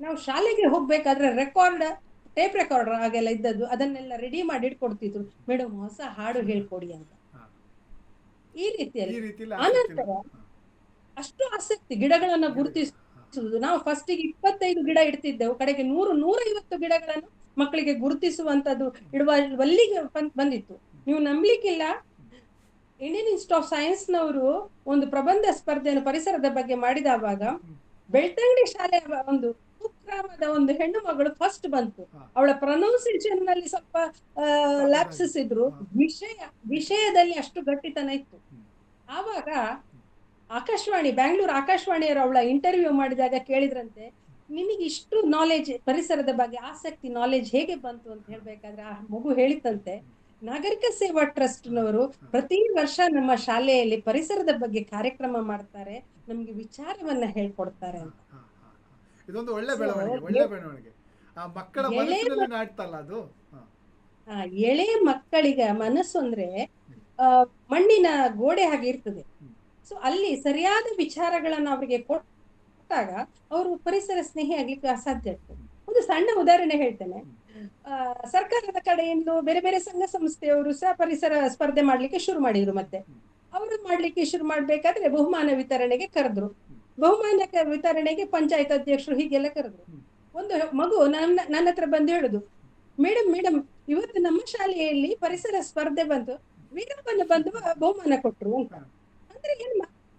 [SPEAKER 2] ನಾವು ಶಾಲೆಗೆ ಹೋಗ್ಬೇಕಾದ್ರೆ ರೆಕಾರ್ಡ್, ಟೇಪ್ ರೆಕಾರ್ಡರ್ ಹಾಗೆಲ್ಲ ಇದ್ದದ್ದು ಅದನ್ನೆಲ್ಲ ರೆಡಿ ಮಾಡಿ ಇಟ್ಕೊಡ್ತಿದ್ರು. ಮೇಡಮ್ ಹೊಸ ಹಾಡು ಹೇಳ್ಕೊಡಿ ಅಂತ. ಈ ರೀತಿಯಲ್ಲಿ.
[SPEAKER 1] ಅನಂತರ
[SPEAKER 2] ಅಷ್ಟು ಆಸಕ್ತಿ ಗಿಡಗಳನ್ನ ಗುರುತಿಸುವುದು. ನಾವು ಫಸ್ಟಿಗೆ ಇಪ್ಪತ್ತೈದು ಗಿಡ ಇಡ್ತಿದ್ದೆವು. ಕಡೆಗೆ ನೂರು ನೂರೈವತ್ತು ಗಿಡಗಳನ್ನು ಮಕ್ಕಳಿಗೆ ಗುರುತಿಸುವಂತದ್ದು ಇಡುವ ವಲ್ಲಿಗೆ ಬಂದ್- ಬಂದಿತ್ತು. ನೀವು ನಂಬಲಿಕ್ಕಿಲ್ಲ? ಇಂಡಿಯನ್ ಇನ್ಸ್ಟಿಟ್ಯೂಟ್ ಆಫ್ ಸೈನ್ಸ್ ನವರು ಒಂದು ಪ್ರಬಂಧ ಸ್ಪರ್ಧೆಯನ್ನು ಪರಿಸರದ ಬಗ್ಗೆ ಮಾಡಿದವಾಗ ಬೆಳ್ತಂಗಡಿ ಶಾಲೆಯ ಒಂದು ಕುಗ್ರಾಮದ ಒಂದು ಹೆಣ್ಣು ಮಗಳು ಫಸ್ಟ್ ಬಂತು. ಅವಳ ಪ್ರೊನೌನ್ಸಿಯೇಷನ್ನಲ್ಲಿ ಸ್ವಲ್ಪ ಲ್ಯಾಪ್ಸಸ್ ಇದ್ರು. ವಿಷಯ ವಿಷಯದಲ್ಲಿ ಅಷ್ಟು ಗಟ್ಟಿತನ ಇತ್ತು. ಆವಾಗ ಆಕಾಶವಾಣಿ ಬ್ಯಾಂಗ್ಳೂರ್ ಆಕಾಶವಾಣಿಯವರು ಅವಳ ಇಂಟರ್ವ್ಯೂ ಮಾಡಿದಾಗ ಕೇಳಿದ್ರಂತೆ ನಿಮಗೆ ಇಷ್ಟು ನಾಲೆಜ್ ಪರಿಸರದ ಬಗ್ಗೆ ಆಸಕ್ತಿ ನಾಲೆಜ್ ಹೇಗೆ ಬಂತು ಅಂತ ಹೇಳ್ಬೇಕಾದ್ರೆ ಆ ಮಗು ಹೇಳಿತಂತೆ ನಾಗರಿಕ ಸೇವಾ ಟ್ರಸ್ಟ್ನವರು ಪ್ರತಿ ವರ್ಷ ನಮ್ಮ ಶಾಲೆಯಲ್ಲಿ ಪರಿಸರದ ಬಗ್ಗೆ ಕಾರ್ಯಕ್ರಮ ಮಾಡ್ತಾರೆ. ನಮ್ಗೆ ವಿಚಾರವನ್ನ ಹೇಳ್ಕೊಡ್ತಾರೆ ಅಂತ.
[SPEAKER 1] ಇದೊಂದು ಒಳ್ಳೆ ಬೆಳವಣಿಗೆ ಒಳ್ಳೆ ಬೆಳವಣಿಗೆ. ಆ ಮಕ್ಕಳ ಮನಸ್ಸಿನಲ್ಲಿ ನಾಟ್ತಲ್ಲ ಅದು?
[SPEAKER 2] ಎಳೆ ಮಕ್ಕಳಿಗೆ ಮನಸ್ಸು ಅಂದ್ರೆ ಮಣ್ಣಿನ ಗೋಡೆ ಹಾಗೆ ಇರ್ತದೆ. ಸೊ ಅಲ್ಲಿ ಸರಿಯಾದ ವಿಚಾರಗಳನ್ನ ಅವರಿಗೆ ಕೊಟ್ಟಾಗ ಅವರು ಪರಿಸರ ಸ್ನೇಹಿ ಆಗ್ಲಿಕ್ಕೆ ಅಸಾಧ್ಯ ಆಗ್ತದೆ. ಒಂದು ಸಣ್ಣ ಉದಾಹರಣೆ ಹೇಳ್ತೇನೆ. ಆ, ಸರ್ಕಾರದ ಕಡೆಯಿಂದ ಬೇರೆ ಬೇರೆ ಸಂಘ ಸಂಸ್ಥೆಯವರು ಸಹ ಪರಿಸರ ಸ್ಪರ್ಧೆ ಮಾಡ್ಲಿಕ್ಕೆ ಶುರು ಮಾಡಿದ್ರು ಮತ್ತೆ. ಅವರು ಮಾಡ್ಲಿಕ್ಕೆ ಶುರು ಮಾಡ್ಬೇಕಾದ್ರೆ ಬಹುಮಾನ ವಿತರಣೆಗೆ ಕರೆದ್ರು. ಬಹುಮಾನ ವಿತರಣೆಗೆ ಪಂಚಾಯತ್ ಅಧ್ಯಕ್ಷರು ಹೀಗೆಲ್ಲ ಕರೆದ್ರು. ಒಂದು ಮಗು ನನ್ನ ನನ್ನ ಹತ್ರ ಬಂದು ಹೇಳುದು ಮೇಡಮ್ ಮೇಡಮ್ ಇವತ್ತು ನಮ್ಮ ಶಾಲೆಯಲ್ಲಿ ಪರಿಸರ ಸ್ಪರ್ಧೆ ಬಂತು, ವೀರಪ್ಪನ ಬಂದು ಬಹುಮಾನ ಕೊಟ್ರು ಅಂದ್ರೆ ಏನ್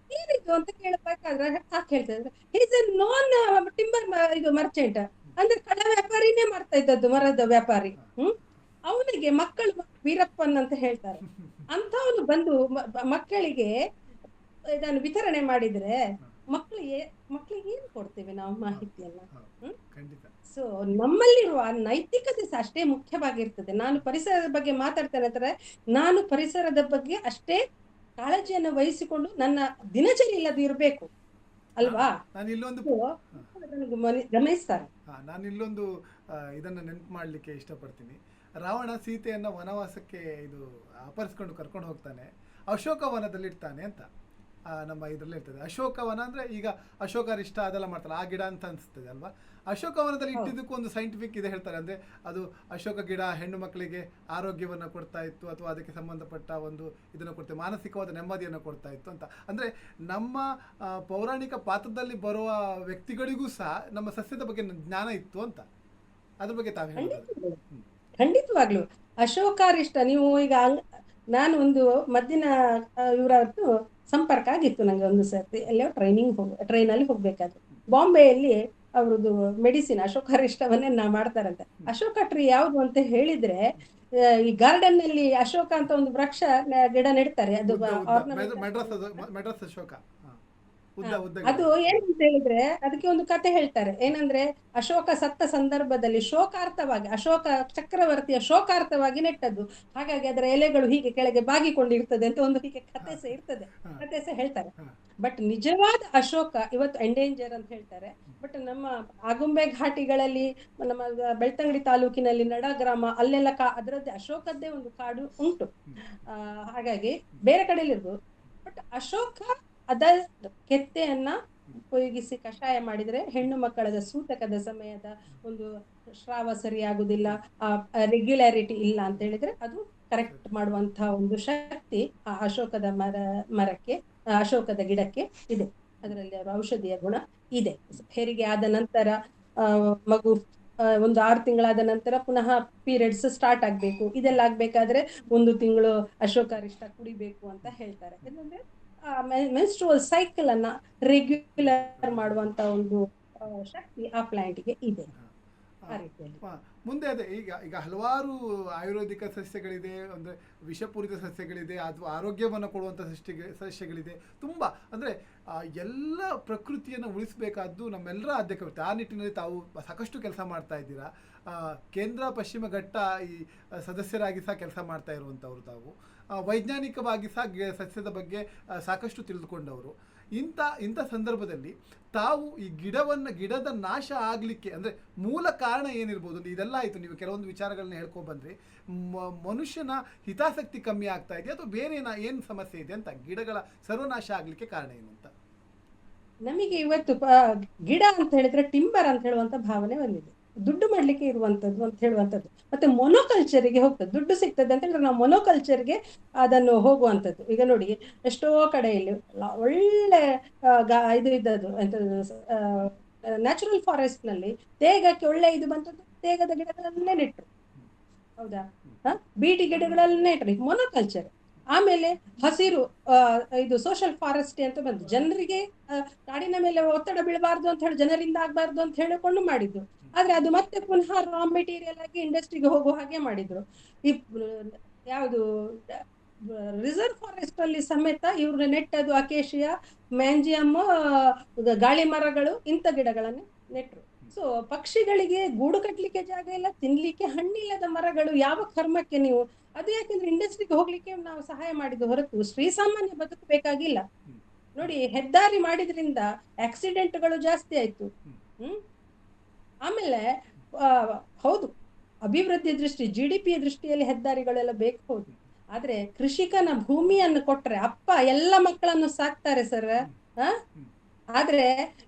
[SPEAKER 2] ಏನಿದು ಅಂತ ಕೇಳಬೇಕಾದ್ರೆ ಆಕೆ ಹೇಳ್ತಾರೆ ಈಸ್ ಅ ನೋನ್ ಟಿಂಬರ್ ಇದು ಮರ್ಚೆಂಟ್ ಅಂದ್ರೆ ಕಳ ವ್ಯಾಪಾರಿನೇ ಮಾಡ್ತಾ ಇದ್ದದ್ದು ಮರದ ವ್ಯಾಪಾರಿ. ಹ್ಮ್? ಅವನಿಗೆ ಮಕ್ಕಳು ವೀರಪ್ಪನ್ ಅಂತ ಹೇಳ್ತಾರೆ. ಅಂತವನು ಬಂದು ಮಕ್ಕಳಿಗೆ ಇದನ್ನು ವಿತರಣೆ ಮಾಡಿದ್ರೆ ಮಕ್ಕಳಿಗೆ ಮಕ್ಕಳಿಗೆ ಏನ್ ಕೊಡ್ತೇವೆ ನಾವು ಮಾಹಿತಿಯನ್ನ ಸೊ ನಮ್ಮಲ್ಲಿರುವ ನೈತಿಕತೆ ಸಹ ಅಷ್ಟೇ ಮುಖ್ಯವಾಗಿರ್ತದೆ ನಾನು ಪರಿಸರದ ಬಗ್ಗೆ ಮಾತಾಡ್ತೇನೆ ಅಂದ್ರೆ ನಾನು ಪರಿಸರದ ಬಗ್ಗೆ ಅಷ್ಟೇ ಕಾಳಜಿಯನ್ನು ವಹಿಸಿಕೊಂಡು ನನ್ನ ದಿನಚರಿ ಇಲ್ಲದೆ ಇರಬೇಕು. ಅಲ್ವಾ? ಗಮನಿಸ್ತಾರೆ.
[SPEAKER 1] ನಾನು ಇಲ್ಲೊಂದು ಇದನ್ನ ನೆನಪು ಮಾಡ್ಲಿಕ್ಕೆ ಇಷ್ಟಪಡ್ತೀನಿ. ರಾವಣ ಸೀತೆಯನ್ನ ವನವಾಸಕ್ಕೆ ಇದು ಅಪರಿಸ್ಕೊಂಡು ಕರ್ಕೊಂಡು ಹೋಗ್ತಾನೆ. ಅಶೋಕ ವನದಲ್ಲಿ ಇಡ್ತಾನೆ ಅಂತ. ನಮ್ಮ ಇದರಲ್ಲಿ ಇರ್ತದೆ. ಅಶೋಕವನ ಅಂದ್ರೆ ಈಗ ಅಶೋಕರಿಷ್ಟ ಅದೆಲ್ಲ ಮಾಡ್ತಾರೆ ಆ ಗಿಡ ಅಂತ ಅನ್ಸ್ತದೆ ಅಲ್ವಾ?
[SPEAKER 2] ಅಶೋಕವನದಲ್ಲಿ.
[SPEAKER 1] ಇಟ್ಟಿದ್ದಕ್ಕೂ ಒಂದು ಸೈಂಟಿಫಿಕ್ ಇದೆ ಹೇಳ್ತಾರೆ. ಅಂದ್ರೆ ಅದು ಅಶೋಕ ಗಿಡ ಹೆಣ್ಣು ಮಕ್ಕಳಿಗೆ ಆರೋಗ್ಯವನ್ನ ಕೊಡ್ತಾ ಇತ್ತು ಅಥವಾ ಅದಕ್ಕೆ ಸಂಬಂಧಪಟ್ಟ ಒಂದು ಇದನ್ನು ಕೊಡ್ತೇವೆ ಮಾನಸಿಕವಾದ ನೆಮ್ಮದಿಯನ್ನು ಕೊಡ್ತಾ ಇತ್ತು ಅಂತ. ಅಂದ್ರೆ ನಮ್ಮ ಪೌರಾಣಿಕ ಪಾತ್ರದಲ್ಲಿ ಬರುವ ವ್ಯಕ್ತಿಗಳಿಗೂ ಸಹ ನಮ್ಮ ಸಸ್ಯದ ಬಗ್ಗೆ ಜ್ಞಾನ ಇತ್ತು ಅಂತ. ಅದ್ರ ಬಗ್ಗೆ ತಾವು
[SPEAKER 2] ಖಂಡಿತವಾಗ್ಲು. ಖಂಡಿತವಾಗ್ಲು. ಅಶೋಕಾರಿಷ್ಟ ನೀವು ಈಗ ನಾನು ಒಂದು ಮದ್ದಿನ ಇವರದ್ದು ಸಂಪರ್ಕ ಆಗಿತ್ತು ನನಗೆ ಒಂದು ಸರ್ತಿ. ಎಲ್ಲೋ ಟ್ರೈನಿಂಗ್ ಹೋಗ್ ಟ್ರೈನಲ್ಲಿ ಹೋಗ್ಬೇಕಾದ್ರೆ. ಬಾಂಬೆಯಲ್ಲಿ ಅವ್ರದ್ದು ಮೆಡಿಸಿನ್ ಅಶೋಕಾರಿಷ್ಟವನ್ನೇ ನಾ ಮಾಡ್ತಾರಂತೆ. ಅಶೋಕ ಟ್ರೀ ಯಾವುದು ಅಂತ ಹೇಳಿದ್ರೆ ಈ ಗಾರ್ಡನ್ನಲ್ಲಿ ಅಶೋಕ ಅಂತ ಒಂದು ವೃಕ್ಷ ಗಿಡ ನೆಡ್ತಾರೆ. ಅದು
[SPEAKER 1] ಉದ್ದ ಉದ್ದ ಅದು-
[SPEAKER 2] ಏನಂತ ಹೇಳಿದ್ರೆ ಅದಕ್ಕೆ ಒಂದು ಕತೆ ಹೇಳ್ತಾರೆ. ಏನಂದ್ರೆ ಅಶೋಕ ಸತ್ತ ಸಂದರ್ಭದಲ್ಲಿ ಶೋಕಾರ್ಥವಾಗಿ ಅಶೋಕ ಚಕ್ರವರ್ತಿಯ ಶೋಕಾರ್ಥವಾಗಿ ನೆಟ್ಟದ್ದು. ಹಾಗಾಗಿ ಅದರ ಎಲೆಗಳು ಹೀಗೆ ಕೆಳಗೆ ಬಾಗಿಕೊಂಡಿರ್ತದೆ ಅಂತ ಒಂದು ಹೀಗೆ ಕತೆ ಸಹ ಇರ್ತದೆ. ಕತೆ ಸಹ ಹೇಳ್ತಾರೆ. ಬಟ್ ನಿಜವಾದ ಅಶೋಕ ಇವತ್ತು ಎಂಡೇಂಜರ್ ಅಂತ ಹೇಳ್ತಾರೆ. ಬಟ್ ನಮ್ಮ ಆಗುಂಬೆ ಘಾಟಿಗಳಲ್ಲಿ ನಮ್ಮ ಬೆಳ್ತಂಗಡಿ ತಾಲೂಕಿನಲ್ಲಿ ನಡ ಗ್ರಾಮ ಅಲ್ಲೆಲ್ಲ ಕಾ ಅದರದ್ದೇ ಅಶೋಕದ್ದೇ ಒಂದು ಕಾಡು ಉಂಟು. ಆ, ಹಾಗಾಗಿ ಬೇರೆ ಕಡೆಯಲ್ಲಿ ಇರ್ಬೋದು. ಬಟ್ ಅಶೋಕ ಅದ ಕೆತ್ತೆಯನ್ನ ಉಪಯೋಗಿಸಿ ಕಷಾಯ ಮಾಡಿದ್ರೆ ಹೆಣ್ಣು ಮಕ್ಕಳದ ಸೂತಕದ ಸಮಯದ ಒಂದು ಸ್ರಾವ ಸರಿಯಾಗುದಿಲ್ಲ ರೆಗ್ಯುಲಾರಿಟಿ ಇಲ್ಲ ಅಂತ ಹೇಳಿದ್ರೆ ಅದು ಕರೆಕ್ಟ್ ಮಾಡುವಂತಹ ಒಂದು ಶಕ್ತಿ ಆ ಅಶೋಕದ ಮರ ಮರಕ್ಕೆ ಆ ಅಶೋಕದ ಗಿಡಕ್ಕೆ ಇದೆ. ಅದರಲ್ಲಿ ಅವರ ಔಷಧಿಯ ಗುಣ ಇದೆ. ಹೆರಿಗೆ ಆದ ನಂತರ ಆ, ಮಗು ಆ, ಒಂದು ಆರು ತಿಂಗಳಾದ ನಂತರ ಪುನಃ ಪೀರಿಯಡ್ಸ್ ಸ್ಟಾರ್ಟ್ ಆಗ್ಬೇಕು. ಇದೆಲ್ಲ ಆಗ್ಬೇಕಾದ್ರೆ ಒಂದು ತಿಂಗಳು ಅಶೋಕಾರಿಷ್ಟ ಕುಡಿಬೇಕು ಅಂತ ಹೇಳ್ತಾರೆ. ಏನಂದ್ರೆ ಮೆನ್ಸ್ಟ್ರುವಲ್ ಸೈಕಲ್ ಅನ್ನ ರೆಗ್ಯುಲರ್ ಮಾಡುವಂತ ಒಂದು ಶಕ್ತಿ ಆ ಪ್ಲಾಂಟ್ಗೆ ಇದೆ. ಆ ರೀತಿಯಲ್ಲಿ.
[SPEAKER 1] ಹಾ. ಮುಂದೆ ಅದೇ ಈಗ ಈಗ ಹಲವಾರು ಆಯುರ್ವೇದಿಕ ಸಸ್ಯಗಳಿದೆ ಅಂದ್ರೆ ವಿಷಪೂರಿತ ಸಸ್ಯಗಳಿದೆ ಅಥವಾ ಆರೋಗ್ಯವನ್ನು ಕೊಡುವಂಥ ಸೃಷ್ಟಿಗೆ ಸಸ್ಯಗಳಿದೆ. ತುಂಬ ಅಂದರೆ ಎಲ್ಲ ಪ್ರಕೃತಿಯನ್ನು ಉಳಿಸಬೇಕಾದ್ದು ನಮ್ಮೆಲ್ಲರ ಆದ್ಯತೆ ಆ ನಿಟ್ಟಿನಲ್ಲಿ ತಾವು ಸಾಕಷ್ಟು ಕೆಲಸ ಮಾಡ್ತಾ ಇದ್ದೀರಾ. ಕೇಂದ್ರ ಪಶ್ಚಿಮ ಘಟ್ಟ ಈ ಸದಸ್ಯರಾಗಿ ಸಹ ಕೆಲಸ ಮಾಡ್ತಾ ಇರುವಂಥವ್ರು ತಾವು. ವೈಜ್ಞಾನಿಕವಾಗಿ ಸಹ ಸಸ್ಯದ ಬಗ್ಗೆ ಸಾಕಷ್ಟು ತಿಳಿದುಕೊಂಡವರು. ಇಂಥ ಇಂಥ ಸಂದರ್ಭದಲ್ಲಿ ತಾವು ಈ ಗಿಡವನ್ನು, ಗಿಡದ ನಾಶ ಆಗಲಿಕ್ಕೆ ಅಂದರೆ ಮೂಲ ಕಾರಣ ಏನಿರ್ಬೋದು? ಇದೆಲ್ಲ ಆಯಿತು, ನೀವು ಕೆಲವೊಂದು ವಿಚಾರಗಳನ್ನ ಹೇಳ್ಕೊಬಂದ್ರಿ ಮನುಷ್ಯನ ಹಿತಾಸಕ್ತಿ ಕಮ್ಮಿ ಆಗ್ತಾ ಇದೆ ಅಥವಾ ಬೇರೆ ಏನು ಸಮಸ್ಯೆ ಇದೆ ಅಂತ? ಗಿಡಗಳ ಸರ್ವನಾಶ ಆಗಲಿಕ್ಕೆ ಕಾರಣ ಏನು ಅಂತ?
[SPEAKER 2] ನಮಗೆ ಇವತ್ತು ಗಿಡ ಅಂತ ಹೇಳಿದ್ರೆ ಟಿಂಬರ್ ಅಂತ ಹೇಳುವಂತ ಭಾವನೆ ಬಂದಿದೆ. ದುಡ್ಡು ಮಾಡ್ಲಿಕ್ಕೆ ಇರುವಂತದ್ದು ಅಂತ ಹೇಳುವಂತದ್ದು. ಮತ್ತೆ ಮೊನೋಕಲ್ಚರ್ಗೆ ಹೋಗ್ತದೆ. ದುಡ್ಡು ಸಿಗ್ತದೆ ಅಂತ ಹೇಳಿದ್ರೆ ನಾವು ಮೊನೋಕಲ್ಚರ್ಗೆ ಅದನ್ನು ಹೋಗುವಂತದ್ದು. ಈಗ ನೋಡಿ, ಎಷ್ಟೋ ಕಡೆಯಲ್ಲಿ ಒಳ್ಳೆ ಇದು ಇದ್ದದ್ದು, ಎಂತ ನ್ಯಾಚುರಲ್ ಫಾರೆಸ್ಟ್ನಲ್ಲಿ ತೇಗಕ್ಕೆ ಒಳ್ಳೆ ಇದು ಬಂತದ್ದು ತೇಗದ ಗಿಡಗಳನ್ನೇ ನೆಟ್ಟರು ಹೌದಾ? ಹ? ಬೀಟಿ ಗಿಡಗಳನ್ನೇ ನೆಟ್ಟರು ಮೊನೋಕಲ್ಚರ್ ಆಮೇಲೆ ಹಸಿರು ಇದು ಸೋಷಿಯಲ್ ಫಾರೆಸ್ಟ್ ಅಂತ ಬಂತು. ಜನರಿಗೆ ಕಾಡಿನ ಮೇಲೆ ಒತ್ತಡ ಬೀಳಬಾರ್ದು ಅಂತ ಹೇಳಿ, ಜನರಿಂದ ಆಗ್ಬಾರ್ದು ಅಂತ ಹೇಳಿಕೊಂಡು ಮಾಡಿದ್ದು. ಆದ್ರೆ ಅದು ಮತ್ತೆ ಪುನಃ ರಾ ಮೆಟೀರಿಯಲ್ ಆಗಿ ಇಂಡಸ್ಟ್ರಿಗೆ ಹೋಗುವ ಹಾಗೆ ಮಾಡಿದ್ರು. ಈ ಯಾವುದು ರಿಸರ್ವ್ ಫಾರೆಸ್ಟ್ ಅಲ್ಲಿ ಸಮೇತ ಇವ್ರು ನೆಟ್ಟದು ಅಕೇಶಿಯ ಮ್ಯಾಂಜಿಯಮ್ ಗಾಳಿ ಮರಗಳು ಇಂಥ ಗಿಡಗಳನ್ನೇ ನೆಟ್ರು. ಸೊ ಪಕ್ಷಿಗಳಿಗೆ ಗೂಡು ಕಟ್ಟಲಿಕ್ಕೆ ಜಾಗ ಇಲ್ಲ ತಿನ್ಲಿಕ್ಕೆ ಹಣ್ಣಿಲ್ಲದ ಮರಗಳು ಯಾವ ಕರ್ಮಕ್ಕೆ ನೀವು ಅದು ಯಾಕೆಂದ್ರೆ ಇಂಡಸ್ಟ್ರಿಗೆ ಹೋಗ್ಲಿಕ್ಕೆ ನಾವು ಸಹಾಯ ಮಾಡಿದ ಹೊರತು ಶ್ರೀಸಾಮಾನ್ಯ ಬದುಕು ಬೇಕಾಗಿಲ್ಲ ನೋಡಿ ಹೆದ್ದಾರಿ ಮಾಡಿದ್ರಿಂದ ಆಕ್ಸಿಡೆಂಟ್ಗಳು ಜಾಸ್ತಿ ಆಯ್ತು. ಹ್ಮ್. ಆಮೇಲೆ ಹೌದು. ಅಭಿವೃದ್ಧಿ ದೃಷ್ಟಿ ಜಿ ಡಿ ಪಿ ದೃಷ್ಟಿಯಲ್ಲಿ ಹೆದ್ದಾರಿಗಳೆಲ್ಲ ಬೇಕು ಹೌದು. ಆದ್ರೆ ಕೃಷಿಕನ ಭೂಮಿಯನ್ನು ಕೊಟ್ರೆ ಅಪ್ಪ ಎಲ್ಲ ಮಕ್ಕಳನ್ನು ಸಾಕ್ತಾರೆ ಸರ್ ಆದ್ರೆ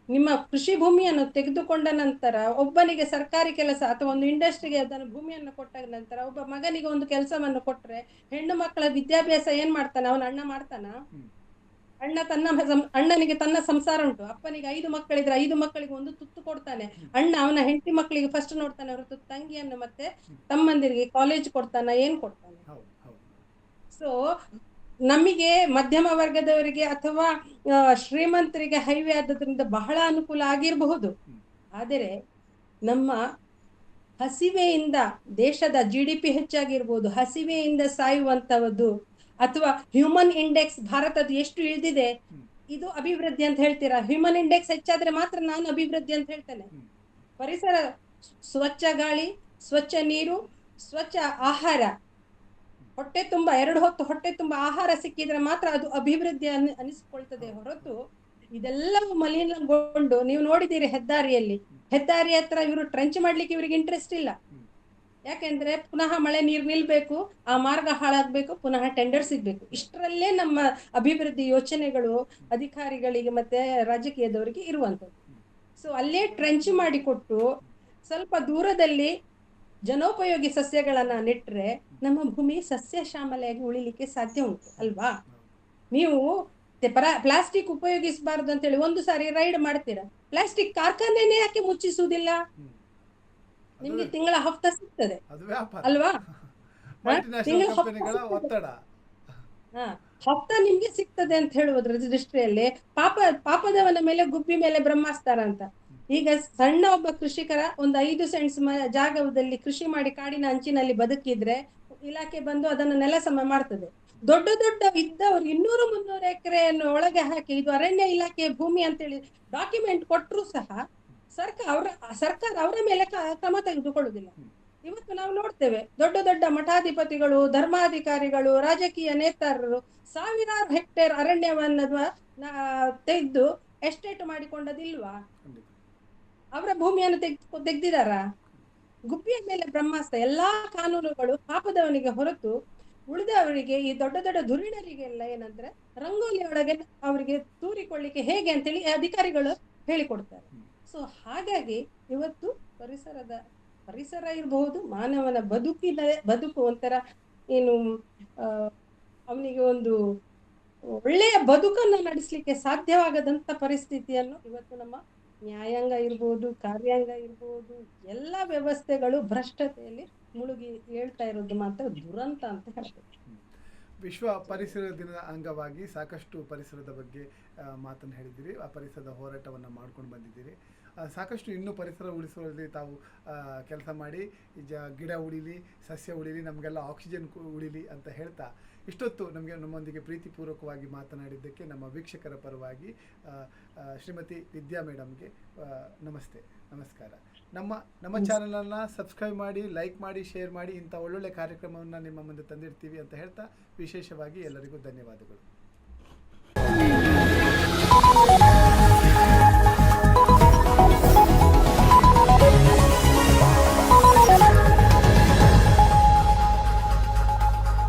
[SPEAKER 2] ನಿಮ್ಮ ಕೃಷಿ ಭೂಮಿಯನ್ನು ತೆಗೆದುಕೊಂಡ ನಂತರ ಒಬ್ಬನಿಗೆ ಸರ್ಕಾರಿ ಕೆಲಸ ಅಥವಾ ಒಂದು ಇಂಡಸ್ಟ್ರಿಗೆ ಅದನ್ನು ಭೂಮಿಯನ್ನು ಕೊಟ್ಟ ನಂತರ ಒಬ್ಬ ಮಗನಿಗೆ ಒಂದು ಕೆಲಸವನ್ನು ಕೊಟ್ರೆ ಹೆಣ್ಣು ಮಕ್ಕಳ ವಿದ್ಯಾಭ್ಯಾಸ ಏನ್ ಮಾಡ್ತಾನ? ಅವನ ಅಣ್ಣ ಮಾಡ್ತಾನ. ಅಣ್ಣ ತನ್ನ ಅಣ್ಣನಿಗೆ ತನ್ನ ಸಂಸಾರ ಉಂಟು. ಅಪ್ಪನಿಗೆ ಐದು ಮಕ್ಕಳಿದ್ರೆ ಐದು ಮಕ್ಕಳಿಗೆ ಒಂದು ತುತ್ತು ಕೊಡ್ತಾನೆ. ಅಣ್ಣ ಅವನ ಹೆಂಡತಿ ಮಕ್ಕಳಿಗೆ ಫಸ್ಟ್ ನೋಡ್ತಾನೆ ಹೊರತು ತಂಗಿಯನ್ನು ಮತ್ತೆ ತಮ್ಮಂದಿರಿಗೆ ಕಾಲೇಜ್ ಕೊಡ್ತಾನ ಏನ್ ಕೊಡ್ತಾನೆ? ಸೊ ನಮಗೆ ಮಧ್ಯಮ ವರ್ಗದವರಿಗೆ ಅಥವಾ ಶ್ರೀಮಂತರಿಗೆ ಹೈವೇ ಆದದ್ರಿಂದ ಬಹಳ ಅನುಕೂಲ ಆಗಿರಬಹುದು. ಆದರೆ ನಮ್ಮ ಹಸಿವೆಯಿಂದ ದೇಶದ ಜಿ ಡಿ ಪಿ ಹೆಚ್ಚಾಗಿರ್ಬೋದು ಹಸಿವೆಯಿಂದ ಸಾಯುವಂತವದ್ದು ಅಥವಾ ಹ್ಯೂಮನ್ ಇಂಡೆಕ್ಸ್ ಭಾರತದ ಎಷ್ಟು ಇಳಿದಿದೆ ಇದು ಅಭಿವೃದ್ಧಿ ಅಂತ ಹೇಳ್ತೀರಾ? ಹ್ಯೂಮನ್ ಇಂಡೆಕ್ಸ್ ಹೆಚ್ಚಾದ್ರೆ ಮಾತ್ರ ನಾನು ಅಭಿವೃದ್ಧಿ ಅಂತ ಹೇಳ್ತೇನೆ. ಪರಿಸರ ಸ್ವಚ್ಛ ಗಾಳಿ ಸ್ವಚ್ಛ ನೀರು ಸ್ವಚ್ಛ ಆಹಾರ. ಹೊಟ್ಟೆ ತುಂಬ ಎರಡು ಹೊತ್ತು ಹೊಟ್ಟೆ ತುಂಬ ಆಹಾರ ಸಿಕ್ಕಿದ್ರೆ ಮಾತ್ರ ಅದು ಅಭಿವೃದ್ಧಿ ಅನ್ ಅನಿಸಿಕೊಳ್ತದೆ ಹೊರತು ಇದೆಲ್ಲವೂ ಮಲಿನಗೊಂಡು ನೀವು ನೋಡಿದ್ದೀರಿ ಹೆದ್ದಾರಿಯಲ್ಲಿ. ಹೆದ್ದಾರಿ ಹತ್ರ ಇವರು ಟ್ರೆಂಚ್ ಮಾಡ್ಲಿಕ್ಕೆ ಇವರಿಗೆ ಇಂಟ್ರೆಸ್ಟ್ ಇಲ್ಲ. ಯಾಕೆಂದ್ರೆ ಪುನಃ ಮಳೆ ನೀರು ನಿಲ್ಬೇಕು, ಆ ಮಾರ್ಗ ಹಾಳಾಗ್ಬೇಕು, ಪುನಃ ಟೆಂಡರ್ ಸಿಗ್ಬೇಕು. ಇಷ್ಟರಲ್ಲೇ ನಮ್ಮ ಅಭಿವೃದ್ಧಿ ಯೋಚನೆಗಳು ಅಧಿಕಾರಿಗಳಿಗೆ ಮತ್ತೆ ರಾಜಕೀಯದವರಿಗೆ ಇರುವಂತದ್ದು ಸೊ ಅಲ್ಲೇ ಟ್ರೆಂಚ್ ಮಾಡಿಕೊಟ್ಟು ಸ್ವಲ್ಪ ದೂರದಲ್ಲಿ ಜನೋಪಯೋಗಿ ಸಸ್ಯಗಳನ್ನ ನೆಟ್ರೆ ನಮ್ಮ ಭೂಮಿ ಸಸ್ಯ ಶ್ಯಾಮಲೆಯಾಗಿ ಉಳಿಲಿಕ್ಕೆ ಸಾಧ್ಯ ಉಂಟು, ಅಲ್ವಾ? ನೀವು ಪ್ಲಾಸ್ಟಿಕ್ ಉಪಯೋಗಿಸಬಾರದು ಅಂತೇಳಿ ಒಂದು ಸಾರಿ ರೈಡ್ ಮಾಡ್ತೀರಾ? ಪ್ಲಾಸ್ಟಿಕ್ ಕಾರ್ಖಾನೆನೇ ಯಾಕೆ ಮುಚ್ಚಿಸುವುದಿಲ್ಲ. ನಿಮ್ಗೆ ತಿಂಗಳ ಹಫ್ತ ಸಿಗ್ತದೆ. ಅಲ್ವಾ? ತಿಂಗಳ
[SPEAKER 1] ಒತ್ತಡ.
[SPEAKER 2] ಹಾ ಹಫ್ತ ನಿಮ್ಗೆ ಸಿಗ್ತದೆ ಅಂತ ಹೇಳುವುದ್ರ ದೃಷ್ಟಿಯಲ್ಲಿ ಪಾಪ ಪಾಪದವನ ಮೇಲೆ ಗುಬ್ಬಿ ಮೇಲೆ ಬ್ರಹ್ಮಾಸ್ತಾರ ಅಂತ. ಈಗ ಸಣ್ಣ ಒಬ್ಬ ಕೃಷಿಕರ ಒಂದು ಐದು ಸೆಂಟ್ಸ್ ಜಾಗದಲ್ಲಿ ಕೃಷಿ ಮಾಡಿ ಕಾಡಿನ ಅಂಚಿನಲ್ಲಿ ಬದುಕಿದ್ರೆ ಇಲಾಖೆ ಬಂದು ಅದನ್ನ ನೆಲ ಸಮ ಮಾಡ್ತದೆ. ದೊಡ್ಡ ದೊಡ್ಡ ಇದ್ದವ್ರು ಇನ್ನೂರು ಮುನ್ನೂರು ಎಕರೆಯನ್ನು ಒಳಗೆ ಹಾಕಿ ಇದು ಅರಣ್ಯ ಇಲಾಖೆ ಭೂಮಿ ಅಂತೇಳಿ ಡಾಕ್ಯುಮೆಂಟ್ ಕೊಟ್ಟರು ಸಹ ಸರ್ಕಾರ ಅವರ ಸರ್ಕಾರ ಅವರ ಮೇಲೆ ಕ್ರಮ ತೆಗೆದುಕೊಳ್ಳುವುದಿಲ್ಲ. ಇವತ್ತು ನಾವು ನೋಡ್ತೇವೆ, ದೊಡ್ಡ ದೊಡ್ಡ ಮಠಾಧಿಪತಿಗಳು, ಧರ್ಮಾಧಿಕಾರಿಗಳು, ರಾಜಕೀಯ ನೇತಾರರು ಸಾವಿರಾರು ಹೆಕ್ಟೇರ್ ಅರಣ್ಯವನ್ನ ತೆಗೆದು ಎಸ್ಟೇಟ್ ಮಾಡಿಕೊಂಡದಿಲ್ವಾ? ಅವರ ಭೂಮಿಯನ್ನು ತೆಗೆದು ತೆಗ್ದಿದಾರ? ಗುಬ್ಬಿಯ ಮೇಲೆ ಬ್ರಹ್ಮಾಸ್ತ್ರ, ಎಲ್ಲಾ ಕಾನೂನುಗಳು ಪಾಪದವನಿಗೆ ಹೊರತು ಉಳಿದವರಿಗೆ, ಈ ದೊಡ್ಡ ದೊಡ್ಡ ಧುರೀಣರಿಗೆಲ್ಲ ಏನಂದ್ರೆ ರಂಗೋಲಿಯೊಳಗೆ ಅವರಿಗೆ ತೂರಿಕೊಳ್ಳಿಕ್ಕೆ ಹೇಗೆ ಅಂತೇಳಿ ಅಧಿಕಾರಿಗಳು ಹೇಳಿಕೊಡ್ತಾರೆ. ಸೊ ಹಾಗಾಗಿ ಇವತ್ತು ಪರಿಸರದ, ಪರಿಸರ ಇರಬಹುದು, ಮಾನವನ ಬದುಕಿನ, ಬದುಕು ಒಂಥರ ಏನು ಅವನಿಗೆ ಒಂದು ಒಳ್ಳೆಯ ಬದುಕನ್ನು ನಡೆಸಲಿಕ್ಕೆ ಸಾಧ್ಯವಾಗದಂಥ ಪರಿಸ್ಥಿತಿಯನ್ನು ಇವತ್ತು ನಮ್ಮ ನ್ಯಾಯಾಂಗ ಇರ್ಬೋದು, ಕಾರ್ಯಾಂಗ ಇರ್ಬೋದು, ಎಲ್ಲ ವ್ಯವಸ್ಥೆಗಳು ಭ್ರಷ್ಟತೆಯಲ್ಲಿ ಮುಳುಗಿ ಹೇಳ್ತಾ ಇರೋದು ಮಾತ್ರ ದುರಂತ ಅಂತ ಹೇಳ್ತೇವೆ
[SPEAKER 1] ವಿಶ್ವ ಪರಿಸರ ದಿನದ ಅಂಗವಾಗಿ ಸಾಕಷ್ಟು ಪರಿಸರದ ಬಗ್ಗೆ ಮಾತನ್ನು ಹೇಳಿದ್ದೀರಿ. ಆ ಪರಿಸರದ ಹೋರಾಟವನ್ನು ಮಾಡ್ಕೊಂಡು ಬಂದಿದ್ದೀರಿ. ಸಾಕಷ್ಟು ಇನ್ನೂ ಪರಿಸರ ಉಳಿಸುವಲ್ಲಿ ತಾವು ಕೆಲಸ ಮಾಡಿ ಜ ಗಿಡ ಉಳಿಲಿ ಸಸ್ಯ ಉಳಿಲಿ ನಮಗೆಲ್ಲ ಆಕ್ಸಿಜನ್ ಉಳಿಲಿ ಅಂತ ಹೇಳ್ತಾ ಇಷ್ಟೊತ್ತು ನಮಗೆ ನಮ್ಮೊಂದಿಗೆ ಪ್ರೀತಿಪೂರ್ವಕವಾಗಿ ಮಾತನಾಡಿದ್ದಕ್ಕೆ ನಮ್ಮ ವೀಕ್ಷಕರ ಪರವಾಗಿ ಶ್ರೀಮತಿ ವಿದ್ಯಾ ಮೇಡಮ್ಗೆ ನಮಸ್ತೆ ನಮಸ್ಕಾರ. ನಮ್ಮ ನಮ್ಮ ಚಾನಲನ್ನು ಸಬ್ಸ್ಕ್ರೈಬ್ ಮಾಡಿ ಲೈಕ್ ಮಾಡಿ ಶೇರ್ ಮಾಡಿ ಇಂಥ ಒಳ್ಳೊಳ್ಳೆ ಕಾರ್ಯಕ್ರಮವನ್ನು ನಿಮ್ಮ ಮುಂದೆ ತಂದಿರ್ತೀವಿ ಅಂತ ಹೇಳ್ತಾ ವಿಶೇಷವಾಗಿ ಎಲ್ಲರಿಗೂ ಧನ್ಯವಾದಗಳು.